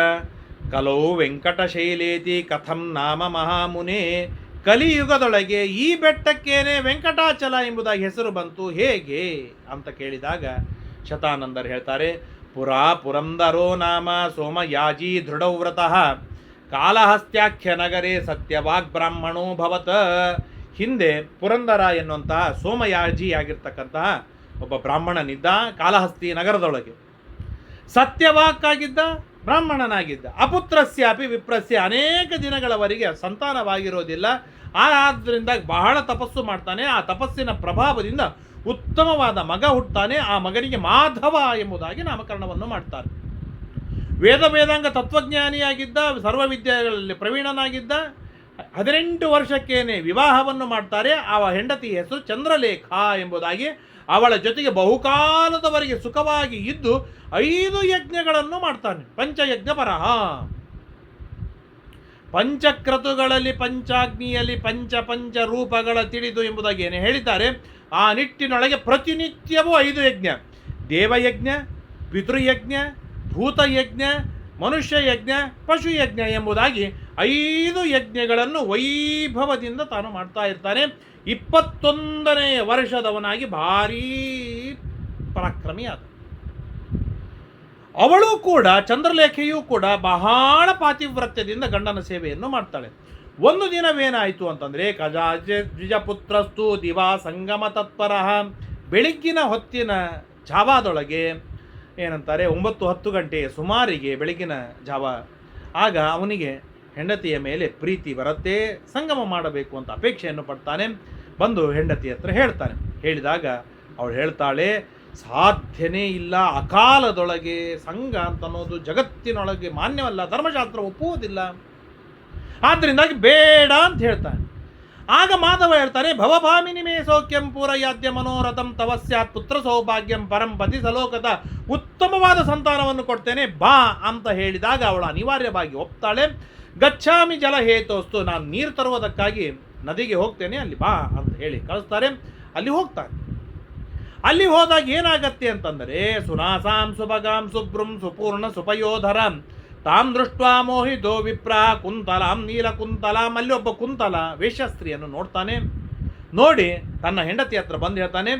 ಕಲೌ ವೆಂಕಟಶೈಲೇತಿ ಕಥಂ ನಾಮ ಮಹಾಮುನೆ ಕಲಿಯುಗದೊಳಗೆ ಈ ಬೆಟ್ಟಕ್ಕೇನೆ ವೆಂಕಟಾಚಲ ಎಂಬುದಾಗಿ ಹೆಸರು ಬಂತು ಹೇಗೆ ಅಂತ ಕೇಳಿದಾಗ ಶತಾನಂದರು ಹೇಳ್ತಾರೆ, ಪುರಾ ಪುರಂದರೋ ನಾಮ ಸೋಮಯಾಜಿ ದೃಢವ್ರತಃ ಕಾಲಹಸ್ತ್ಯಾಖ್ಯ ನಗರೆ ಸತ್ಯವಾಗ್ ಬ್ರಾಹ್ಮಣೋ ಭವತ. ಹಿಂದೆ ಪುರಂದರ ಎನ್ನುವಂತಹ ಸೋಮಯಾಜಿ ಆಗಿರ್ತಕ್ಕಂತಹ ಒಬ್ಬ ಬ್ರಾಹ್ಮಣನಿದ್ದ ಕಾಲಹಸ್ತಿ ನಗರದೊಳಗೆ. ಸತ್ಯವಾಕ್ಕಾಗಿದ್ದ, ಬ್ರಾಹ್ಮಣನಾಗಿದ್ದ ಅಪುತ್ರಸ್ಯಾಪಿ ವಿಪ್ರಸ್ಯ ಅನೇಕ ದಿನಗಳವರೆಗೆ ಸಂತಾನವಾಗಿರೋದಿಲ್ಲ. ಆದ್ದರಿಂದ ಬಹಳ ತಪಸ್ಸು ಮಾಡ್ತಾನೆ. ಆ ತಪಸ್ಸಿನ ಪ್ರಭಾವದಿಂದ ಉತ್ತಮವಾದ ಮಗ ಹುಟ್ಟುತ್ತಾನೆ ಆ ಮಗನಿಗೆ ಮಾಧವ ಎಂಬುದಾಗಿ ನಾಮಕರಣವನ್ನು ಮಾಡ್ತಾರೆ. ವೇದ ವೇದಾಂಗ ತತ್ವಜ್ಞಾನಿಯಾಗಿದ್ದ, ಸರ್ವವಿದ್ಯೆಗಳಲ್ಲಿ ಪ್ರವೀಣನಾಗಿದ್ದ, ಹದಿನೆಂಟು ವರ್ಷಕ್ಕೇನೆ ವಿವಾಹವನ್ನು ಮಾಡ್ತಾರೆ. ಆ ಹೆಂಡತಿ ಹೆಸರು ಚಂದ್ರಲೇಖ ಎಂಬುದಾಗಿ ಅವಳ ಜೊತೆಗೆ ಬಹುಕಾಲದವರೆಗೆ ಸುಖವಾಗಿ ಇದ್ದು ಐದು ಯಜ್ಞಗಳನ್ನು ಮಾಡ್ತಾನೆ. ಪಂಚಯಜ್ಞ ಪರಹ ಪಂಚಕ್ರತುಗಳಲ್ಲಿ ಪಂಚಾಗ್ನಿಯಲ್ಲಿ ಪಂಚ ಪಂಚ ರೂಪಗಳ ತಿಳಿದು ಎಂಬುದಾಗಿ ಏನು ಹೇಳಿದ್ದಾರೆ, ಆ ನಿಟ್ಟಿನೊಳಗೆ ಪ್ರತಿನಿತ್ಯವೂ ಐದು ಯಜ್ಞ. ದೇವಯಜ್ಞ, ಪಿತೃಯಜ್ಞ, ಭೂತಯಜ್ಞ ಮನುಷ್ಯ ಯಜ್ಞ ಪಶು ಯಜ್ಞ ಎಂಬುದಾಗಿ ಐದು ಯಜ್ಞಗಳನ್ನು ವೈಭವದಿಂದ ತಾನು ಮಾಡ್ತಾ ಇರ್ತಾನೆ. ಇಪ್ಪತ್ತೊಂದನೇ ವರ್ಷದವನಾಗಿ ಭಾರೀ ಪರಾಕ್ರಮಿ ಆದ ಅವಳು ಕೂಡ, ಚಂದ್ರಲೇಖೆಯೂ ಕೂಡ ಬಹಳ ಪಾತಿವ್ರತ್ಯದಿಂದ ಗಂಡನ ಸೇವೆಯನ್ನು ಮಾಡ್ತಾಳೆ. ಒಂದು ದಿನವೇನಾಯಿತು ಅಂತಂದರೆ, ಕಜಾಜ ದ್ವಿಜಪುತ್ರಸ್ತು ದಿವಾ ಸಂಗಮ ತತ್ಪರ ಬೆಳಗ್ಗಿನ ಹೊತ್ತಿನ ಜಾವದೊಳಗೆ ಏನಂತಾರೆ, ಒಂಬತ್ತು ಹತ್ತು ಗಂಟೆ ಸುಮಾರಿಗೆ ಬೆಳಗಿನ ಜಾವ, ಆಗ ಅವನಿಗೆ ಹೆಂಡತಿಯ ಮೇಲೆ ಪ್ರೀತಿ ಬರುತ್ತೆ, ಸಂಗಮ ಮಾಡಬೇಕು ಅಂತ ಅಪೇಕ್ಷೆಯನ್ನು ಪಡ್ತಾನೆ, ಬಂದು ಹೆಂಡತಿ ಹತ್ರ ಹೇಳ್ತಾನೆ. ಹೇಳಿದಾಗ ಅವಳು ಹೇಳ್ತಾಳೆ ಸಾಧ್ಯನೇ ಇಲ್ಲ, ಅಕಾಲದೊಳಗೆ ಸಂಘ ಅಂತ ಅನ್ನೋದು ಜಗತ್ತಿನೊಳಗೆ ಮಾನ್ಯವಲ್ಲ, ಧರ್ಮಶಾಸ್ತ್ರ ಒಪ್ಪುವುದಿಲ್ಲ. ಆದ್ದರಿಂದಾಗಿ ಬೇಡ ಅಂತ ಹೇಳ್ತಾನೆ. ಆಗ ಮಾಧವ ಹೇಳ್ತಾರೆ ಭವಭಾಮಿನಿ ಮೇ ಸೌಖ್ಯಂ ಪೂರಯಾದ್ಯ ಮನೋರಥಂ ತವಸ್ಯಾತ್ ಪುತ್ರ ಸೌಭಾಗ್ಯಂ ಪರಂ ಪತಿ ಸಲೋಕದ ಉತ್ತಮವಾದ ಸಂತಾನವನ್ನು ಕೊಡ್ತೇನೆ, ಬಾ ಅಂತ ಹೇಳಿದಾಗ ಅವಳು ಅನಿವಾರ್ಯವಾಗಿ ಒಪ್ತಾಳೆ. ಗಚ್ಚಾಮಿ ಜಲ ಹೇತೋಸ್ತು, ನಾನು ನೀರು ತರುವುದಕ್ಕಾಗಿ ನದಿಗೆ ಹೋಗ್ತೇನೆ, ಅಲ್ಲಿ ಬಾ ಅಂತ ಹೇಳಿ ಕಳಿಸ್ತಾರೆ. ಅಲ್ಲಿ ಹೋಗ್ತಾನೆ. ಅಲ್ಲಿ ಹೋದಾಗ ಏನಾಗತ್ತೆ ಅಂತಂದರೆ, ಸುನಾಸಾಂ ಸುಭಗಾಂ ಸುಬ್ರುಂ ಸುಪೂರ್ಣ ಸುಪಯೋಧರಂ. ತಾಂ ದೃಷ್ಟ ಮೋಹಿತೋ ವಿಪ್ರಾ ಕುಂತಲಾಂ ನೀಲ ಕುಂತಲಾಂ. ಅಲ್ಲಿ ಒಬ್ಬ ಕುಂತಲ ವೇಷಸ್ತ್ರೀಯನ್ನು ನೋಡ್ತಾನೆ. ನೋಡಿ, ತನ್ನ ಹೆಂಡತಿ ಹತ್ರ ಬಂದು ಹೇಳ್ತಾನೆ,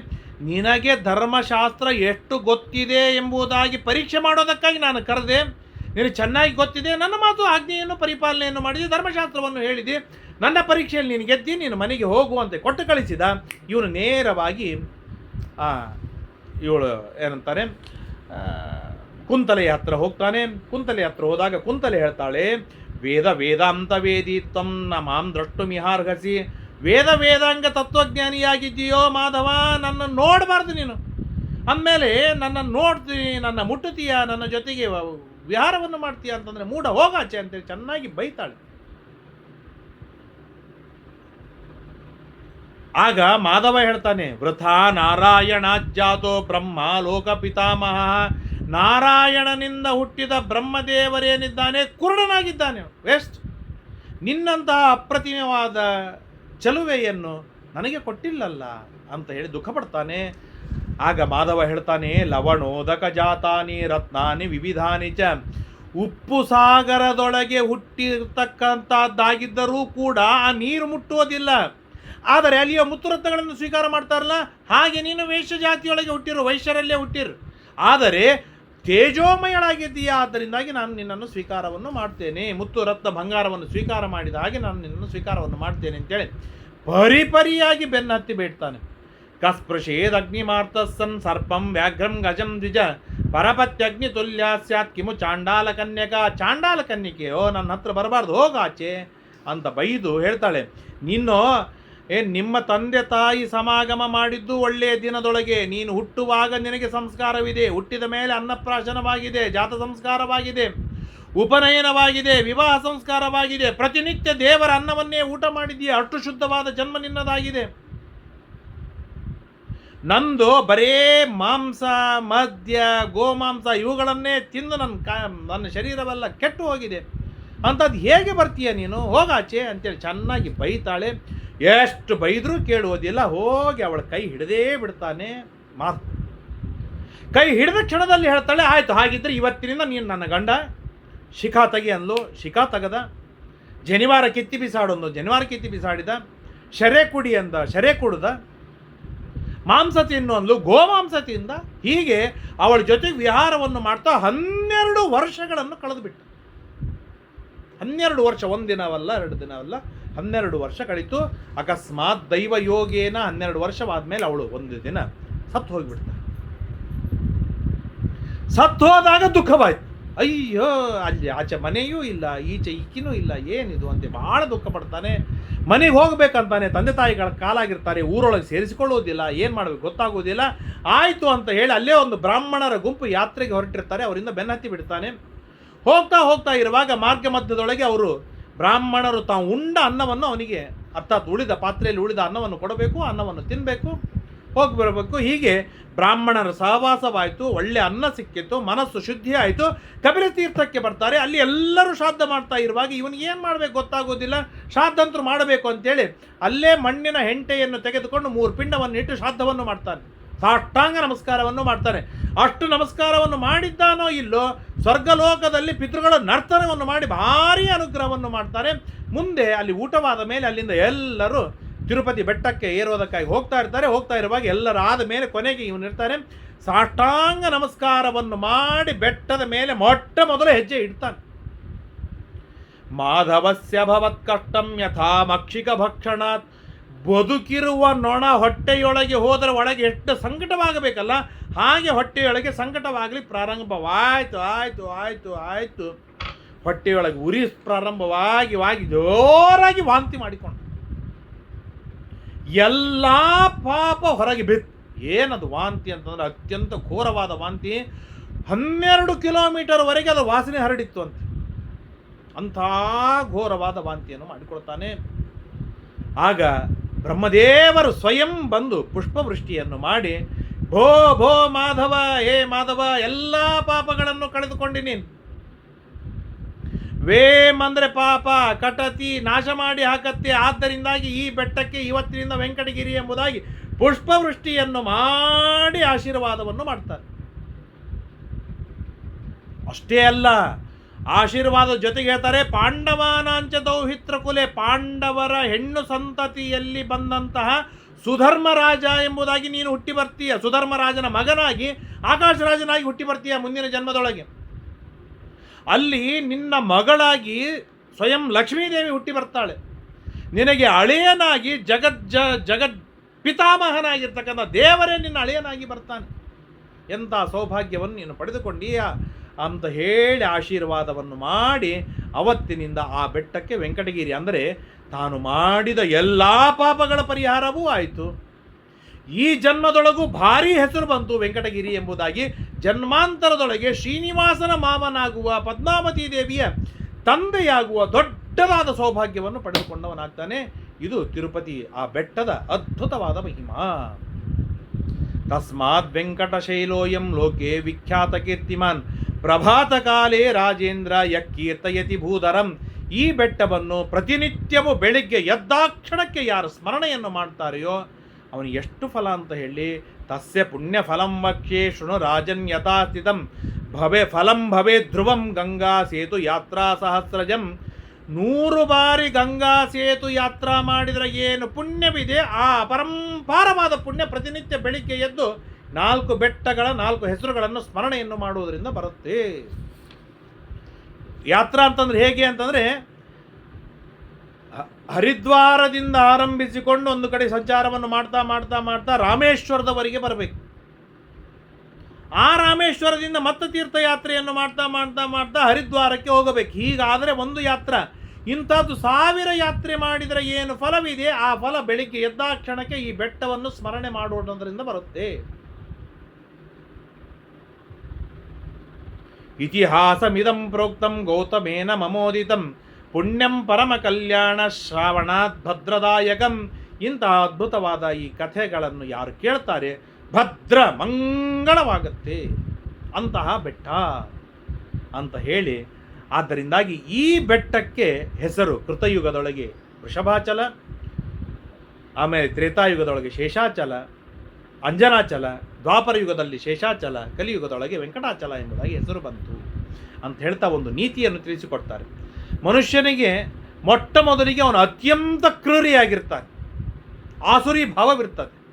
ನಿನಗೆ ಧರ್ಮಶಾಸ್ತ್ರ ಎಷ್ಟು ಗೊತ್ತಿದೆ ಎಂಬುದಾಗಿ ಪರೀಕ್ಷೆ ಮಾಡೋದಕ್ಕಾಗಿ ನಾನು ಕರೆದೆ. ನಿನಗೆ ಚೆನ್ನಾಗಿ ಗೊತ್ತಿದೆ, ನನ್ನ ಮಾತು ಆಜ್ಞೆಯನ್ನು ಪರಿಪಾಲನೆಯನ್ನು ಮಾಡಿದೆ, ಧರ್ಮಶಾಸ್ತ್ರವನ್ನು ಹೇಳಿದೆ. ನನ್ನ ಪರೀಕ್ಷೆಯಲ್ಲಿ ನೀನು ಗೆದ್ದಿ, ನೀನು ಮನೆಗೆ ಹೋಗುವಂತೆ ಕೊಟ್ಟು ಕಳಿಸಿದ. ಇವನು ನೇರವಾಗಿ ಇವಳು ಏನಂತಾರೆ ಕುಂತಲೆ ಕುಂತಲೆಯ ಹತ್ರ ಹೋಗ್ತಾನೆ ಕುಂತಲೆಯ ಹತ್ರ ಹೋದಾಗ ಕುಂತಲೆ ಹೇಳ್ತಾಳೆ, ವೇದ ವೇದಾಂತ ವೇದಿ ತಮ್ಮ ಮಾಂ ದ್ರಷ್ಟು ಮಿಹಾರ್ಹಸಿ ವೇದ ವೇದಾಂಗ ತತ್ವಜ್ಞಾನಿಯಾಗಿದ್ದೀಯೋ ಮಾಧವ, ನನ್ನ ನೋಡಬಾರ್ದು ನೀನು. ಅಂದಮೇಲೆ ನನ್ನ ನೋಡ್ತೀನಿ ನನ್ನ ಮುಟ್ಟುತ್ತೀಯ, ನನ್ನ ಜೊತೆಗೆ ವಿಹಾರವನ್ನು ಮಾಡ್ತೀಯ ಅಂತಂದರೆ ಮೂಢ ಹೋಗಾಚೆ ಅಂತೇಳಿ ಚೆನ್ನಾಗಿ ಬೈತಾಳೆ. ಆಗ ಮಾಧವ ಹೇಳ್ತಾನೆ, ವೃಥಾ ನಾರಾಯಣಾಜ್ಜಾತೋ ಬ್ರಹ್ಮ ಲೋಕ ಪಿತಾಮಹ. ನಾರಾಯಣನಿಂದ ಹುಟ್ಟಿದ ಬ್ರಹ್ಮದೇವರೇನಿದ್ದಾನೆ, ಕುರುಡನಾಗಿದ್ದಾನೆ ವೇಸ್ಟ್ ನಿನ್ನಂತಹ ಅಪ್ರತಿಮವಾದ ಚಲುವೆಯನ್ನು ನನಗೆ ಕೊಟ್ಟಿಲ್ಲಲ್ಲ ಅಂತ ಹೇಳಿ ದುಃಖ ಪಡ್ತಾನೆ. ಆಗ ಮಾಧವ ಹೇಳ್ತಾನೆ, ಲವಣೋದಕ ಜಾತಾನಿ ರತ್ನಾನಿ ವಿವಿಧಾನಿ ಚ. ಉಪ್ಪು ಸಾಗರದೊಳಗೆ ಹುಟ್ಟಿರ್ತಕ್ಕಂಥದ್ದಾಗಿದ್ದರೂ ಕೂಡ ಆ ನೀರು ಮುಟ್ಟುವುದಿಲ್ಲ. ಆದರೆ ಅಲ್ಲಿಯ ಮುತ್ತುರತ್ನಗಳನ್ನು ಸ್ವೀಕಾರ ಮಾಡ್ತಾರಲ್ಲ? ಹಾಗೆ ನೀನು ವೇಶ್ಯ ಜಾತಿಯೊಳಗೆ ಹುಟ್ಟಿರು, ವೈಶ್ಯರಲ್ಲೇ ಹುಟ್ಟಿರು. ಆದರೆ ತೇಜೋಮಯಳಾಗಿದ್ದೀಯಾ? ಆದ್ದರಿಂದಾಗಿ ನಾನು ನಿನ್ನನ್ನು ಸ್ವೀಕಾರವನ್ನು ಮಾಡ್ತೇನೆ. ಮುತ್ತು ರತ್ನ ಬಂಗಾರವನ್ನು ಸ್ವೀಕಾರ ಮಾಡಿದ ಹಾಗೆ ನಾನು ನಿನ್ನನ್ನು ಸ್ವೀಕಾರವನ್ನು ಮಾಡ್ತೇನೆ ಅಂತೇಳಿ ಪರಿಪರಿಯಾಗಿ ಬೆನ್ನತ್ತಿ ಬೇಡ್ತಾನೆ. ಕಸ್ಪೃಶೇದ್ ಅಗ್ನಿಮಾರ್ತ ಸನ್ ಸರ್ಪಂ ವ್ಯಾಘ್ರಂ ಗಜಂ ದ್ವಿಜ ಪರಪತ್ಯಗ್ನಿ ತುಲ್ಯ ಸ್ಯಾತ್ ಕಿಮು ಚಾಂಡಾಲ ಕನ್ಯಕ? ಚಾಂಡಾಲ ಕನ್ಯಕೆಯೋ ನನ್ನ ಹತ್ರ ಬರಬಾರ್ದು ಹೋಗಾಚೆ ಅಂತ ಬೈದು ಹೇಳ್ತಾಳೆ. ನೀನು ಏ ನಿಮ್ಮ ತಂದೆ ತಾಯಿ ಸಮಾಗಮ ಮಾಡಿದ್ದು ಒಳ್ಳೆಯ ದಿನದೊಳಗೆ? ನೀನು ಹುಟ್ಟುವಾಗ ನಿನಗೆ ಸಂಸ್ಕಾರವಿದೆ. ಹುಟ್ಟಿದ ಮೇಲೆ ಅನ್ನಪ್ರಾಶನವಾಗಿದೆ, ಜಾತ ಸಂಸ್ಕಾರವಾಗಿದೆ, ಉಪನಯನವಾಗಿದೆ, ವಿವಾಹ ಸಂಸ್ಕಾರವಾಗಿದೆ. ಪ್ರತಿನಿತ್ಯ ದೇವರ ಅನ್ನವನ್ನೇ ಊಟ ಮಾಡಿದೆಯಾ ಅಷ್ಟು ಶುದ್ಧವಾದ ಜನ್ಮ ನಿನ್ನದಾಗಿದೆ. ನಂದು ಬರೇ ಮಾಂಸ, ಮದ್ಯ, ಗೋಮಾಂಸ ಇವುಗಳನ್ನೇ ತಿಂದು ನನ್ನ ಕಾ, ನನ್ನ ಶರೀರವೆಲ್ಲ ಕೆಟ್ಟು ಹೋಗಿದೆ. ಅಂಥದ್ದು ಹೇಗೆ ಬರ್ತೀಯ ನೀನು? ಹೋಗಾಚೆ ಅಂತೇಳಿ ಚೆನ್ನಾಗಿ ಬೈತಾಳೆ. ಎಷ್ಟು ಬೈದರೂ ಕೇಳುವುದಿಲ್ಲ ಹೋಗಿ ಅವಳ ಕೈ ಹಿಡದೇ ಬಿಡ್ತಾನೆ ಮಾತು ಕೈ ಹಿಡಿದ ಕ್ಷಣದಲ್ಲಿ ಹೇಳ್ತಾಳೆ, ಆಯಿತು ಹಾಗಿದ್ದರೆ ಇವತ್ತಿನಿಂದ ನೀನು ನನ್ನ ಗಂಡ. ಶಿಖಾ ತೆಗಿ ಅಂದ್ಲು. ಶಿಖಾ ತಗದ. ಜನಿವಾರ ಕಿತ್ತಿ ಬಿಸಾಡೊಂದು ಜನಿವಾರ ಕಿತ್ತಿ ಬಿಸಾಡಿದ. ಶರೆ ಕುಡಿ ಅಂದ. ಶರೆ ಕುಡ್ದ. ಮಾಂಸ ತಿನ್ನು ಅಂದ್ಲು. ಗೋಮಾಂಸ ತಿಂದ. ಹೀಗೆ ಅವಳ ಜೊತೆ ವಿಹಾರವನ್ನು ಮಾಡ್ತಾ ಹನ್ನೆರಡು ವರ್ಷಗಳನ್ನು ಕಳೆದುಬಿಟ್ಟ. ಹನ್ನೆರಡು ವರ್ಷ ಒಂದು ದಿನವಲ್ಲ ಎರಡು ದಿನವಲ್ಲ ಹನ್ನೆರಡು ವರ್ಷ ಕಳೀತು. ಅಕಸ್ಮಾತ್ ದೈವ ಯೋಗೇನ ಹನ್ನೆರಡು ವರ್ಷವಾದ್ಮೇಲೆ ಅವಳು ಒಂದು ದಿನ ಸತ್ತು ಹೋಗಿಬಿಡ್ತಾಳೆ ಸತ್ತು ಹೋದಾಗ ದುಃಖವಾಯ್ತು. ಅಯ್ಯೋ, ಅಲ್ಲಿ ಆಚೆ ಮನೆಯೂ ಇಲ್ಲ, ಈಚೆ ಇಕ್ಕಿನೂ ಇಲ್ಲ, ಏನಿದು ಅಂತ ಬಹಳ ದುಃಖ ಪಡ್ತಾನೆ. ಮನೆಗೆ ಹೋಗ್ಬೇಕಂತಾನೆ ತಂದೆ ತಾಯಿಗಳ ಕಾಲಾಗಿರ್ತಾರೆ, ಊರೊಳಗೆ ಸೇರಿಸಿಕೊಳ್ಳುವುದಿಲ್ಲ, ಏನು ಮಾಡಬೇಕು ಗೊತ್ತಾಗುವುದಿಲ್ಲ. ಆಯಿತು ಅಂತ ಹೇಳಿ ಅಲ್ಲೇ ಒಂದು ಬ್ರಾಹ್ಮಣರ ಗುಂಪು ಯಾತ್ರೆಗೆ ಹೊರಟಿರ್ತಾರೆ, ಅವರಿಂದ ಬೆನ್ನತ್ತಿ ಬಿಡ್ತಾನೆ. ಹೋಗ್ತಾ ಹೋಗ್ತಾ ಇರುವಾಗ ಮಾರ್ಗ ಮಧ್ಯದೊಳಗೆ ಅವರು ಬ್ರಾಹ್ಮಣರು ತಾವು ಉಂಡ ಅನ್ನವನ್ನು ಅವನಿಗೆ ಅರ್ಥಾತ್ ಉಳಿದ ಪಾತ್ರೆಯಲ್ಲಿ ಉಳಿದ ಅನ್ನವನ್ನು ಕೊಡಬೇಕು, ಅನ್ನವನ್ನು ತಿನ್ನಬೇಕು ಹೋಗಿ ಬರಬೇಕು. ಹೀಗೆ ಬ್ರಾಹ್ಮಣರ ಸಹವಾಸವಾಯಿತು, ಒಳ್ಳೆ ಅನ್ನ ಸಿಕ್ಕಿತ್ತು, ಮನಸ್ಸು ಶುದ್ಧಿ ಆಯಿತು ಕಪಿಲ ತೀರ್ಥಕ್ಕೆ ಬರ್ತಾರೆ. ಅಲ್ಲಿ ಎಲ್ಲರೂ ಶ್ರಾದ್ದ ಮಾಡ್ತಾ ಇರುವಾಗ ಇವನಿಗೆ ಏನು ಮಾಡಬೇಕು ಗೊತ್ತಾಗೋದಿಲ್ಲ. ಶ್ರಾದ್ದಂತರು ಮಾಡಬೇಕು ಅಂತೇಳಿ ಅಲ್ಲೇ ಮಣ್ಣಿನ ಹೆಂಟೆಯನ್ನು ತೆಗೆದುಕೊಂಡು ಮೂರು ಪಿಂಡವನ್ನು ಇಟ್ಟು ಶ್ರಾದ್ದವನ್ನು ಮಾಡ್ತಾನೆ. ಸಾಷ್ಟಾಂಗ ನಮಸ್ಕಾರವನ್ನು ಮಾಡ್ತಾರೆ. ಅಷ್ಟು ನಮಸ್ಕಾರವನ್ನು ಮಾಡಿದ್ದಾನೋ ಇಲ್ಲೋ, ಸ್ವರ್ಗಲೋಕದಲ್ಲಿ ಪಿತೃಗಳ ನರ್ತನವನ್ನು ಮಾಡಿ ಭಾರಿ ಅನುಗ್ರಹವನ್ನು ಮಾಡ್ತಾರೆ. ಮುಂದೆ ಅಲ್ಲಿ ಊಟವಾದ ಮೇಲೆ ಅಲ್ಲಿಂದ ಎಲ್ಲರೂ ತಿರುಪತಿ ಬೆಟ್ಟಕ್ಕೆ ಏರೋದಕ್ಕಾಗಿ ಹೋಗ್ತಾ ಇರ್ತಾರೆ. ಹೋಗ್ತಾ ಇರುವಾಗ ಎಲ್ಲರೂ ಆದ ಮೇಲೆ ಕೊನೆಗೆ ಇವನಿರ್ತಾರೆ ಸಾಷ್ಟಾಂಗ ನಮಸ್ಕಾರವನ್ನು ಮಾಡಿ ಬೆಟ್ಟದ ಮೇಲೆ ಮೊಟ್ಟ ಮೊದಲು ಹೆಜ್ಜೆ ಇಡ್ತಾನೆ. ಮಾಧವಸ್ಯ ಭವತ್ ಕಷ್ಟಂ ಯಥಾ ಮಕ್ಷಿಕ ಭಕ್ಷಣಾತ್. ಬದುಕಿರುವ ನೊಣ ಹೊಟ್ಟೆಯೊಳಗೆ ಹೋದರೆ ಒಳಗೆ ಎಷ್ಟು ಸಂಕಟವಾಗಬೇಕಲ್ಲ? ಹಾಗೆ ಹೊಟ್ಟೆಯೊಳಗೆ ಸಂಕಟವಾಗಲಿ ಪ್ರಾರಂಭವಾಯಿತು, ಆಯಿತು ಆಯಿತು ಆಯಿತು. ಹೊಟ್ಟೆಯೊಳಗೆ ಉರಿ ಪ್ರಾರಂಭವಾಗಿ, ವಾಗಿ ಜೋರಾಗಿ ವಾಂತಿ ಮಾಡಿಕೊಂಡು. ಎಲ್ಲ ಪಾಪ ಹೊರಗೆ ಬಿತ್ತು. ಏನದು ವಾಂತಿ ಅಂತಂದ್ರೆ ಅತ್ಯಂತ ಘೋರವಾದ ವಾಂತಿ. ಹನ್ನೆರಡು ಕಿಲೋಮೀಟರ್ವರೆಗೆ ಅದು ವಾಸನೆ ಹರಡಿತ್ತು ಅಂತ. ಅಂಥ ಘೋರವಾದ ವಾಂತಿಯನ್ನು ಮಾಡಿಕೊಳ್ತಾನೆ ಆಗ ಬ್ರಹ್ಮದೇವರು ಸ್ವಯಂ ಬಂದು ಪುಷ್ಪವೃಷ್ಟಿಯನ್ನು ಮಾಡಿ, ಭೋ ಭೋ, ಮಾಧವ ಹೇ ಮಾಧವ, ಎಲ್ಲ ಪಾಪಗಳನ್ನು ಕಳೆದುಕೊಂಡಿ ನೀನು. ವೇಮ್ ಅಂದರೆ ಪಾಪ, ಕಟತಿ ನಾಶ ಮಾಡಿ ಹಾಕತ್ತೆ. ಆದ್ದರಿಂದಾಗಿ ಈ ಬೆಟ್ಟಕ್ಕೆ ಇವತ್ತಿನಿಂದ ವೆಂಕಟಗಿರಿ ಎಂಬುದಾಗಿ ಪುಷ್ಪವೃಷ್ಟಿಯನ್ನು ಮಾಡಿ ಆಶೀರ್ವಾದವನ್ನು ಮಾಡ್ತಾರೆ. ಅಷ್ಟೇ ಅಲ್ಲ ಆಶೀರ್ವಾದ ಜೊತೆಗೆ ಹೇಳ್ತಾರೆ, ಪಾಂಡವಾನಾಂಚ ದೌಹಿತ್ರ ಕುಲೆ ಪಾಂಡವರ ಹೆಣ್ಣು ಸಂತತಿಯಲ್ಲಿ ಬಂದಂತಹ ಸುಧರ್ಮರಾಜ ಎಂಬುದಾಗಿ ನೀನು ಹುಟ್ಟಿ ಬರ್ತೀಯ. ಸುಧರ್ಮರಾಜನ ಮಗನಾಗಿ ಆಕಾಶರಾಜನಾಗಿ ಹುಟ್ಟಿ ಬರ್ತೀಯ ಮುಂದಿನ ಜನ್ಮದೊಳಗೆ. ಅಲ್ಲಿ ನಿನ್ನ ಮಗಳಾಗಿ ಸ್ವಯಂ ಲಕ್ಷ್ಮೀದೇವಿ ಹುಟ್ಟಿ ಬರ್ತಾಳೆ. ನಿನಗೆ ಅಳೆಯನಾಗಿ ಜಗತ್ ಜ ಜಗತ್ ಪಿತಾಮಹನಾಗಿರ್ತಕ್ಕಂಥ ದೇವರೇ ನಿನ್ನ ಅಳೆಯನಾಗಿ ಬರ್ತಾನೆ. ಎಂಥ ಸೌಭಾಗ್ಯವನ್ನು ನೀನು ಪಡೆದುಕೊಂಡೀಯ? ಅಂತ ಹೇಳಿ ಆಶೀರ್ವಾದವನ್ನು ಮಾಡಿ ಅವತ್ತಿನಿಂದ ಆ ಬೆಟ್ಟಕ್ಕೆ ವೆಂಕಟಗಿರಿ ಅಂದರೆ ತಾನು ಮಾಡಿದ ಎಲ್ಲ ಪಾಪಗಳ ಪರಿಹಾರವೂ ಆಯಿತು. ಈ ಜನ್ಮದೊಳಗೂ ಭಾರಿ ಹೆಸರು ಬಂತು ವೆಂಕಟಗಿರಿ ಎಂಬುದಾಗಿ ಜನ್ಮಾಂತರದೊಳಗೆ ಶ್ರೀನಿವಾಸನ ಮಾವನಾಗುವ ಪದ್ಮಾವತಿ ದೇವಿಯ ತಂದೆಯಾಗುವ ದೊಡ್ಡದಾದ ಸೌಭಾಗ್ಯವನ್ನು ಪಡೆದುಕೊಂಡವನಾಗ್ತಾನೆ. ಇದು ತಿರುಪತಿ, ಆ ಬೆಟ್ಟದ ಅದ್ಭುತವಾದ ಮಹಿಮಾ. ತಸ್ಮಾತ್ ವೆಂಕಟಶೈಲೋಯಂ ಲೋಕೆ ವಿಖ್ಯಾತ ಕೀರ್ತಿಮಾನ್. ಪ್ರಭಾತ ಕಾಲೇ ರಾಜೇಂದ್ರ ಯಕ್ಕೀರ್ತಯತಿ ಭೂಧರಂ. ಈ ಬೆಟ್ಟವನ್ನು ಪ್ರತಿನಿತ್ಯವೂ ಬೆಳಿಗ್ಗೆ ಎದ್ದಾಕ್ಷಣಕ್ಕೆ ಯಾರು ಸ್ಮರಣೆಯನ್ನು ಮಾಡ್ತಾರೆಯೋ ಅವನು ಎಷ್ಟು ಫಲ ಅಂತ ಹೇಳಿ, ತಸ್ಯ ಪುಣ್ಯ ಫಲಂ ವಕ್ಷೆ ಶೃಣು ರಾಜನ್ ಯಥಾಸ್ಥಿತಂ. ಭವೆ ಫಲಂ ಭವೆ ಧ್ರುವಂ ಗಂಗಾ ಸೇತು ಯಾತ್ರಾ ಸಹಸ್ರಜಂ. ನೂರು ಬಾರಿ ಗಂಗಾ ಸೇತು ಯಾತ್ರಾ ಮಾಡಿದರೆ ಏನು ಪುಣ್ಯವಿದೆ? ಆ ಪರಂಪಾರವಾದ ಪುಣ್ಯ ಪ್ರತಿನಿತ್ಯ ಬೆಳಿಗ್ಗೆ ಎದ್ದು ನಾಲ್ಕು ಬೆಟ್ಟಗಳ, ನಾಲ್ಕು ಹೆಸರುಗಳನ್ನು ಸ್ಮರಣೆಯನ್ನು ಮಾಡುವುದರಿಂದ ಬರುತ್ತೆ. ಯಾತ್ರಾ ಅಂತಂದ್ರೆ ಹೇಗೆ ಅಂತಂದ್ರೆ ಹರಿದ್ವಾರದಿಂದ ಆರಂಭಿಸಿಕೊಂಡು ಒಂದು ಕಡೆ ಸಂಚಾರವನ್ನು ಮಾಡ್ತಾ ಮಾಡ್ತಾ ಮಾಡ್ತಾ ರಾಮೇಶ್ವರದವರೆಗೆ ಬರಬೇಕು. ಆ ರಾಮೇಶ್ವರದಿಂದ ಮತ್ತೆ ತೀರ್ಥಯಾತ್ರೆಯನ್ನು ಮಾಡ್ತಾ ಮಾಡ್ತಾ ಮಾಡ್ತಾ ಹರಿದ್ವಾರಕ್ಕೆ ಹೋಗಬೇಕು. ಹೀಗಾದರೆ ಒಂದು ಯಾತ್ರ, ಇಂಥದ್ದು ಸಾವಿರ ಯಾತ್ರೆ ಮಾಡಿದರೆ ಏನು ಫಲವಿದೆ? ಆ ಫಲ ಬೆಳಿಗ್ಗೆ ಎದ್ದಾಕ್ಷಣಕ್ಕೆ ಈ ಬೆಟ್ಟವನ್ನು ಸ್ಮರಣೆ ಮಾಡುವುದರಿಂದ ಬರುತ್ತೆ. ಇತಿಹಾಸಮಿದಂ ಪ್ರೋಕ್ತಂ ಗೌತಮೇನ ಮಮೋದಿತಂ. ಪುಣ್ಯಂ ಪರಮ ಕಲ್ಯಾಣ ಶ್ರಾವಣಾತ್ ಭದ್ರದಾಯಕಂ. ಇಂತಹ ಅದ್ಭುತವಾದ ಈ ಕಥೆಗಳನ್ನು ಯಾರು ಕೇಳ್ತಾರೆ? ಭದ್ರ ಮಂಗಳವಾಗತ್ತೆ ಅಂತಹ ಬೆಟ್ಟ ಅಂತ ಹೇಳಿ, ಆದ್ದರಿಂದಾಗಿ ಈ ಬೆಟ್ಟಕ್ಕೆ ಹೆಸರು ಕೃತಯುಗದೊಳಗೆ ವೃಷಭಾಚಲ, ಆಮೇಲೆ ತ್ರೇತಾಯುಗದೊಳಗೆ ಶೇಷಾಚಲ ಅಂಜನಾಚಲ, ದ್ವಾಪರ ಯುಗದಲ್ಲಿ ಶೇಷಾಚಲ, ಕಲಿಯುಗದೊಳಗೆ ವೆಂಕಟಾಚಲ ಎಂಬುದಾಗಿ ಹೆಸರು ಬಂತು ಅಂತ ಹೇಳ್ತಾ ಒಂದು ನೀತಿಯನ್ನು ತಿಳಿಸಿಕೊಡ್ತಾರೆ. ಮನುಷ್ಯನಿಗೆ ಮೊಟ್ಟ ಮೊದಲಿಗೆ ಅವನು ಅತ್ಯಂತ ಕ್ರೂರಿಯಾಗಿರ್ತಾನೆ. ಆಸುರಿ ಭಾವವಿರ್ತದೆ.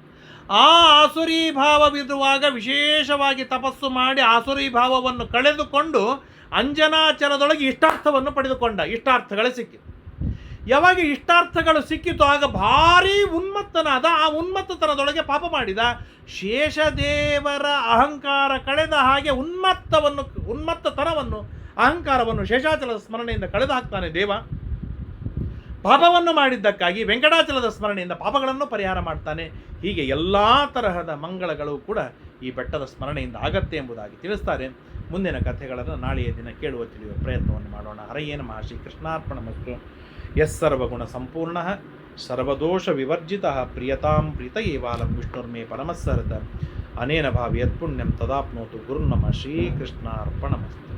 ಆ ಆಸುರಿ ಭಾವವಿರುವಾಗ ವಿಶೇಷವಾಗಿ ತಪಸ್ಸು ಮಾಡಿ ಆಸುರಿ ಭಾವವನ್ನು ಕಳೆದುಕೊಂಡು ಅಂಜನಾಚಲದೊಳಗೆ ಇಷ್ಟಾರ್ಥವನ್ನು ಪಡೆದುಕೊಂಡ, ಇಷ್ಟಾರ್ಥಗಳೇ ಸಿಕ್ಕಿತು. ಯಾವಾಗ ಇಷ್ಟಾರ್ಥಗಳು ಸಿಕ್ಕಿತು ಆಗ ಭಾರಿ ಉನ್ಮತ್ತನಾದ ಆ ಉನ್ಮತ್ತತನದೊಳಗೆ ಪಾಪ ಮಾಡಿದ ಶೇಷದೇವರ ಅಹಂಕಾರ ಕಳೆದ ಹಾಗೆ ಉನ್ಮತ್ತವನ್ನು, ಉನ್ಮತ್ತತನವನ್ನು, ಅಹಂಕಾರವನ್ನು ಶೇಷಾಚಲದ ಸ್ಮರಣೆಯಿಂದ ಕಳೆದು ಹಾಕ್ತಾನೆ ದೇವ. ಪಾಪವನ್ನು ಮಾಡಿದ್ದಕ್ಕಾಗಿ ವೆಂಕಟಾಚಲದ ಸ್ಮರಣೆಯಿಂದ ಪಾಪಗಳನ್ನು ಪರಿಹಾರ ಮಾಡ್ತಾನೆ. ಹೀಗೆ ಎಲ್ಲ ತರಹದ ಮಂಗಳಗಳು ಕೂಡ ಈ ಬೆಟ್ಟದ ಸ್ಮರಣೆಯಿಂದ ಆಗತ್ತೆ ಎಂಬುದಾಗಿ ತಿಳಿಸ್ತಾರೆ. ಮುಂದಿನ ಕಥೆಗಳನ್ನು ನಾಳೆಯ ದಿನ ಕೇಳುವ ತಿಳಿಯುವ ಪ್ರಯತ್ನವನ್ನು ಮಾಡೋಣ. ಹರೆಯೇನ ಮಹಾಶಿ ಕೃಷ್ಣಾರ್ಪಣ ಮತ್ತು ಎಸ್ ಸರ್ವಗುಣ ಸಂಪೂರ್ಣ ಸರ್ವದೋಷ ವಿವರ್ಜಿತ ಪ್ರಿಯತಾಂ ಪ್ರೀತ ಏವಾಲಂ ವಿಷ್ಣುರ್ಮೇ ಪರಮಸ್ಸರತ ಅನೇನ ಭಾವಿ ಯತ್ಪುಣ್ಯಂ ತದಾಪ್ನೋತು ಗುರುನಮ ಶ್ರೀಕೃಷ್ಣಾರ್ಪಣಮಸ್ತು